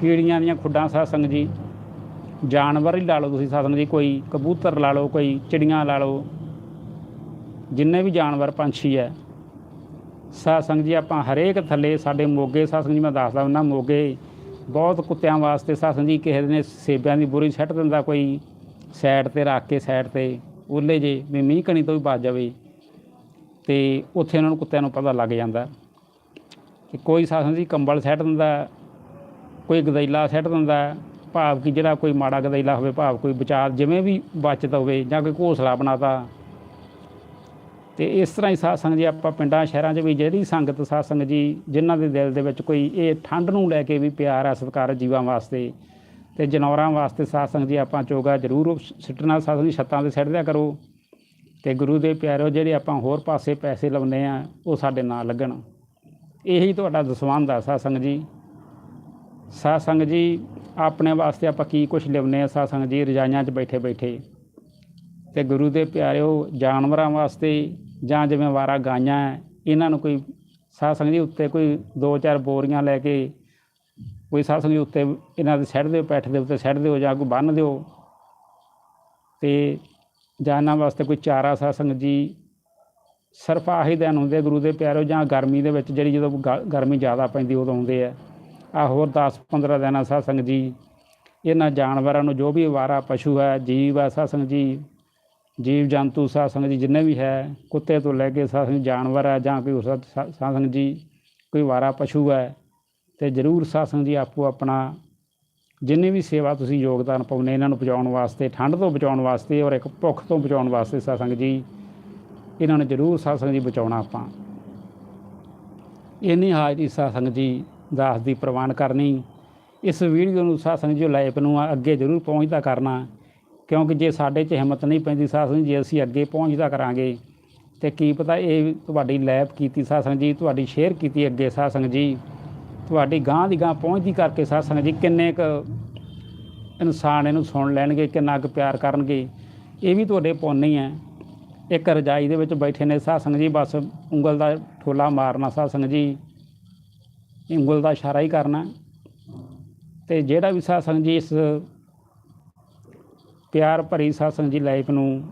ਕੀੜੀਆਂ ਦੀਆਂ ਖੁੱਡਾਂ ਸਾਧ ਸੰਗਤ ਜੀ। ਜਾਨਵਰ ਹੀ ਲਾ ਲਓ ਤੁਸੀਂ ਸਾਧ ਸੰਗਤ ਜੀ, ਕੋਈ ਕਬੂਤਰ ਲਾ ਲਓ, ਕੋਈ ਚਿੜੀਆਂ ਲਾ ਲਓ। ਜਿੰਨੇ ਵੀ ਜਾਨਵਰ, ਪੰਛੀ ਹੈ ਸਾਧ ਸੰਗਤ ਜੀ ਆਪਾਂ ਹਰੇਕ ਥੱਲੇ ਸਾਡੇ ਮੋਗੇ ਸਾਧ ਸੰਗਤ ਜੀ, ਮੈਂ ਦੱਸਦਾ ਉਹਨਾਂ ਮੋਗੇ। ਬਹੁਤ ਕੁੱਤਿਆਂ ਵਾਸਤੇ ਸਾਧ ਸੰਗਤ ਜੀ ਕਿਸੇ ਨੇ ਸੇਬਿਆਂ ਦੀ ਬੁਰੀ ਸੱਟ ਦਿੰਦਾ ਕੋਈ। ਸਾਈਡ ਤੇ ਰੱਖ ਕੇ, ਸਾਈਡ ਤੇ ਉੱਲੇ ਜੇ ਵੀ ਮੀਂਹ ਕਣੀ ਤੋਂ ਵੀ ਬਚ ਜਾਵੇ ਤੇ ਉੱਥੇ ਉਹਨਾਂ ਨੂੰ ਕੁੱਤਿਆਂ ਨੂੰ ਪਤਾ ਲੱਗ ਜਾਂਦਾ। ਕਿ ਕੋਈ ਸਾਧ ਜੀ ਕੰਬਲ ਸੈੱਟ ਦਿੰਦਾ, ਕੋਈ ਗਦੈਲਾ ਸੈੱਟ ਦਿੰਦਾ, ਭਾਵ ਕਿ ਜਿਹੜਾ ਕੋਈ ਮਾੜਾ ਗਦੈਲਾ ਹੋਵੇ, ਭਾਵ ਕੋਈ ਵਿਚਾਰ ਜਿਵੇਂ ਵੀ ਬਚਤ ਹੋਵੇ ਜਾਂ ਕੋਈ ਘੋਸਲਾ ਬਣਾਤਾ। ਤੇ ਇਸ ਤਰ੍ਹਾਂ ਹੀ ਸਾਧ ਸੰਗਤ ਜੀ, ਆਪਾਂ ਪਿੰਡਾਂ, ਸ਼ਹਿਰਾਂ 'ਚ ਵੀ ਜਿਹੜੀ ਸੰਗਤ ਸਾਧ ਸੰਗਤ ਜੀ, ਜਿਨ੍ਹਾਂ ਦੇ ਦਿਲ ਦੇ ਵਿੱਚ ਕੋਈ ਇਹ ਠੰਡ ਨੂੰ ਲੈ ਕੇ ਵੀ ਪਿਆਰ ਆ ਸਤਿਕਾਰ ਜੀਵਾਂ ਵਾਸਤੇ ਤੇ ਜਨੌਰਾਂ ਵਾਸਤੇ ਸਾਧ ਸੰਗਤ ਜੀ ਆਪਾਂ ਚੋਗਾ ਜ਼ਰੂਰ ਸਿੱਟਣਾ, ਸਾਧ ਸੰਗਤ ਜੀ ਛੱਤਾਂ ਤੇ ਸਿੱਟ ਦਿਆ ਕਰੋ। ਤੇ ਗੁਰੂ ਦੇ ਪਿਆਰੋ ਜਿਹੜੇ ਆਪਾਂ ਹੋਰ ਪਾਸੇ ਪੈਸੇ ਲਾਉਂਦੇ ਆ, ਉਹ ਸਾਡੇ ਨਾਲ ਲੱਗਣ। ਇਹੀ ਤੁਹਾਡਾ ਦਸਵੰਧ ਆ ਸਾਧ ਸੰਗਤ ਜੀ। ਸਾਧ ਸੰਗਤ ਜੀ, ਆਪਣੇ ਵਾਸਤੇ ਆਪਾਂ ਕੀ ਕੁਝ ਲਿਆਉਂਦੇ ਆ ਸਾਧ ਸੰਗਤ ਜੀ, ਰਜਾਈਆਂ 'ਚ ਬੈਠੇ ਬੈਠੇ। ਤੇ ਗੁਰੂ ਦੇ ਪਿਆਰਿਓ, ਜਾਨਵਰਾਂ ਵਾਸਤੇ ਜਾਂ ਜਿਵੇਂ ਵਾਰਾ ਗਾਈਆਂ, ਇਹਨਾਂ ਨੂੰ ਕੋਈ ਸਾਧ ਸੰਗਤ ਜੀ ਉੱਤੇ ਕੋਈ ਦੋ ਚਾਰ ਬੋਰੀਆਂ ਲੈ ਕੇ ਕੋਈ ਸਾਧ ਸੰਗਤ ਜੀ ਉੱਤੇ, ਇਹਨਾਂ ਦੇ ਸੈੱਟ ਦਿਓ ਪੈਠ ਦੇ ਉੱਤੇ ਸਿੱਟ ਦਿਓ ਜਾਂ ਕੋਈ ਬੰਨ੍ਹ ਦਿਓ ਤੇ ਜਾਨਾਂ ਵਾਸਤੇ ਕੋਈ ਚਾਰਾ ਸਾਧ ਸੰਗਤ ਜੀ, ਸਿਰਫ ਆਹੀ ਦਿਨ ਹੁੰਦੇ ਗੁਰੂ ਦੇ ਪਿਆਰਿਓ ਜਾਂ ਗਰਮੀ ਦੇ ਵਿੱਚ ਜਿਹੜੀ ਜਦੋਂ ਗ- ਗਰਮੀ ਜ਼ਿਆਦਾ ਪੈਂਦੀ ਉਦੋਂ ਆਉਂਦੇ ਆ। ਆ ਹੋਰ 10 15 ਦਿਨਾਂ ਸਾਧ ਸੰਗਤ ਜੀ, ਇਹਨਾਂ ਜਾਨਵਰਾਂ ਨੂੰ ਜੋ ਵੀ ਵਾਰਾ ਪਸ਼ੂ ਹੈ, ਜੀਵ ਹੈ ਸਾਧ ਸੰਗਤ ਜੀ, ਜੀਵ ਜੰਤੂ ਸਾਧ ਸੰਗਤ ਜੀ ਜਿੰਨੇ ਵੀ ਹੈ, ਕੁੱਤੇ ਤੋਂ ਲੈ ਕੇ ਸਾਧ ਸੰਗਤ ਜਾਨਵਰ ਹੈ ਜਾਂ ਕੋਈ ਹੋਰ ਸਾਧ ਸੰਗਤ ਜੀ, ਕੋਈ ਵਾਰਾ ਪਸ਼ੂ ਹੈ ਤੇ ਜ਼ਰੂਰ ਸਾਧ ਜੀ ਆਪੋ ਆਪਣਾ ਜਿੰਨੀ ਵੀ ਸੇਵਾ ਤੁਸੀਂ ਯੋਗਦਾਨ ਪਾਉਂਦੇ ਇਹਨਾਂ ਨੂੰ ਬਚਾਉਣ ਵਾਸਤੇ, ਠੰਡ ਤੋਂ ਬਚਾਉਣ ਵਾਸਤੇ ਔਰ ਇੱਕ ਭੁੱਖ ਤੋਂ ਬਚਾਉਣ ਵਾਸਤੇ ਸਾਧ ਜੀ, ਇਹਨਾਂ ਨੂੰ ਜ਼ਰੂਰ ਸਾਧ ਜੀ ਬਚਾਉਣਾ ਆਪਾਂ। ਇੰਨੀ ਹਾਜ਼ਰੀ ਸਾਧ ਜੀ ਦਾਸ ਦੀ ਪ੍ਰਵਾਨ ਕਰਨੀ, ਇਸ ਵੀਡੀਓ ਨੂੰ ਸਾਧ ਜੀ ਲਾਈਵ ਨੂੰ ਅੱਗੇ ਜ਼ਰੂਰ ਪਹੁੰਚਦਾ ਕਰਨਾ, ਕਿਉਂਕਿ ਜੇ ਸਾਡੇ 'ਚ ਹਿੰਮਤ ਨਹੀਂ ਪੈਂਦੀ ਸਾਧ ਜੇ, ਅਸੀਂ ਅੱਗੇ ਪਹੁੰਚਦਾ ਕਰਾਂਗੇ। ਤੇ ਕੀ ਪਤਾ ਇਹ ਤੁਹਾਡੀ ਲਾਈਵ ਕੀਤੀ ਸਾਧ ਜੀ, ਤੁਹਾਡੀ ਸ਼ੇਅਰ ਕੀਤੀ ਅੱਗੇ ਸਾਧ ਜੀ। ਤੁਹਾਡੀ ਗਾਂ ਦੀ ਗਾਂ ਪਹੁੰਚਦੀ ਕਰਕੇ ਸਾਧ ਜੀ, ਕਿੰਨੇ ਕੁ ਇਨਸਾਨ ਇਹਨੂੰ ਸੁਣ ਲੈਣਗੇ, ਕਿੰਨਾ ਕੁ ਪਿਆਰ ਕਰਨਗੇ, ਇਹ ਵੀ ਤੁਹਾਡੇ ਪੁੰਨ ਹੀ ਹੈ। ਇੱਕ ਰਜਾਈ ਦੇ ਵਿੱਚ ਬੈਠੇ ਨੇ ਸਾਧ ਜੀ, ਬਸ ਉਂਗਲ ਦਾ ਠੋਲਾ ਮਾਰਨਾ ਸਾਧ ਜੀ, ਉਂਗਲ ਦਾ ਇਸ਼ਾਰਾ ਹੀ ਕਰਨਾ। ਤੇ ਜਿਹੜਾ ਵੀ ਸਾਧ ਜੀ, ਇਸ ਪਿਆਰ ਭਰੀ ਸਾਧ ਜੀ ਲਾਈਫ ਨੂੰ,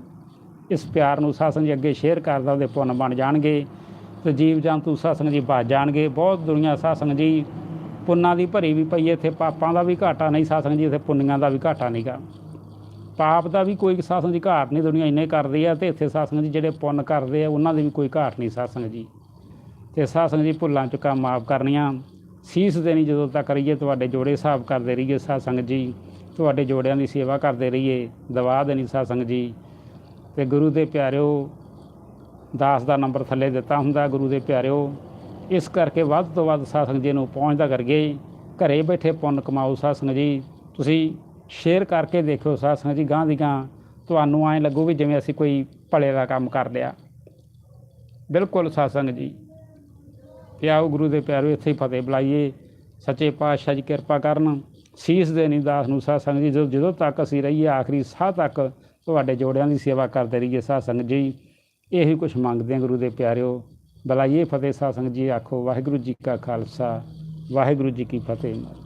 ਇਸ ਪਿਆਰ ਨੂੰ ਸਾਧ ਜੀ ਅੱਗੇ ਸ਼ੇਅਰ ਕਰਦਾ, ਉਹਦੇ ਪੁੰਨ ਬਣ ਜਾਣਗੇ। ਤੇ ਜੀਵ ਜੰਤੂ ਸਤਸੰਗ ਜੀ ਬਚ ਜਾਣਗੇ। ਬਹੁਤ ਦੁਨੀਆ ਸਤਸੰਗ ਜੀ, ਪੁੰਨਾਂ ਦੀ ਭਰੀ ਵੀ ਪਈ ਇੱਥੇ ਪਾਪਾਂ ਦਾ ਵੀ ਘਾਟਾ ਨਹੀਂ, ਸਤਸੰਗ ਜੀ ਇੱਥੇ ਪੁੰਨੀਆਂ ਦਾ ਵੀ ਘਾਟਾ ਨਹੀਂਗਾ ਪਾਪ ਦਾ ਵੀ ਕੋਈ ਸਾਧ ਸੰਗਤ ਜੀ ਘਾਟ ਨਹੀਂ, ਦੁਨੀਆ ਇੰਨੇ ਕਰਦੀ ਆ ਤੇ ਇੱਥੇ ਸਾਧ ਜੀ ਜਿਹੜੇ ਪੁੰਨ ਕਰਦੇ ਆ, ਉਹਨਾਂ ਦੀ ਵੀ ਕੋਈ ਘਾਟ ਨਹੀਂ ਸਾਧ ਜੀ। ਤੇ ਸਾਧ ਜੀ ਭੁੱਲਾਂ ਚੁੱਕਾਂ ਮਾਫ ਕਰਨੀਆਂ। ਸੀਸ ਦੇਣੀ ਜਦੋਂ ਤੱਕ ਰਹੀਏ, ਤੁਹਾਡੇ ਜੋੜੇ ਹਿਸਾਬ ਕਰਦੇ ਰਹੀਏ ਸਾਧ ਜੀ। ਤੁਹਾਡੇ ਜੋੜਿਆਂ ਦੀ ਸੇਵਾ ਕਰਦੇ ਰਹੀਏ, ਦਵਾ ਦੇਣੀ ਸਾਧ ਜੀ। ਤੇ ਗੁਰੂ ਦੇ ਪਿਆਰਿਓ ਦਾਸ ਦਾ ਨੰਬਰ ਥੱਲੇ ਦਿੱਤਾ ਹੁੰਦਾ ਗੁਰੂ ਦੇ ਪਿਆਰਿਓ। ਇਸ ਕਰਕੇ ਵੱਧ ਤੋਂ ਵੱਧ ਸਾਧ ਜੀ ਨੂੰ ਪਹੁੰਚਦਾ ਕਰੀਏ ਘਰੇ ਬੈਠੇ ਪੁੰਨ ਕਮਾਓ ਸਾਧ ਜੀ। ਤੁਸੀਂ ਸ਼ੇਅਰ ਕਰਕੇ ਦੇਖਿਓ ਸਾਧ ਜੀ ਗਾਂ ਦੀ ਗਾਂ ਤੁਹਾਨੂੰ ਐਂ ਲੱਗੂ ਵੀ ਜਿਵੇਂ ਅਸੀਂ ਕੋਈ ਭਲੇ ਦਾ ਕੰਮ ਕਰ ਲਿਆ। ਬਿਲਕੁਲ ਸਾਧ ਜੀ। ਤੇ ਆਓ ਗੁਰੂ ਦੇ ਪਿਆਰਿਓ, ਇੱਥੇ ਹੀ ਫਤਿਹ ਬੁਲਾਈਏ। ਸੱਚੇ ਪਾਤਸ਼ਾਹ ਜੀ ਕਿਰਪਾ ਕਰਨ, ਸੀਸ ਦੇਣੀ ਦਾਸ ਨੂੰ ਸਾਧ ਸੰਗਤ ਜੀ। ਜਦੋਂ ਜਦੋਂ ਤੱਕ ਅਸੀਂ ਰਹੀਏ, ਆਖਰੀ ਸਾਹ ਤੱਕ ਤੁਹਾਡੇ ਜੋੜਿਆਂ ਦੀ ਸੇਵਾ ਕਰਦੇ ਰਹੀਏ ਸਾਧ ਸੰਗਤ ਜੀ। ਇਹੀ ਕੁਝ ਮੰਗਦੇ ਹਾਂ ਗੁਰੂ ਦੇ ਪਿਆਰਿਓ। ਬਲਾਈਏ ਫਤਿਹ ਸਾਧ ਸੰਗਤ ਜੀ ਆਖੋ, ਵਾਹਿਗੁਰੂ ਜੀ ਕਾ ਖਾਲਸਾ, ਵਾਹਿਗੁਰੂ ਜੀ ਕੀ ਫਤਿਹ।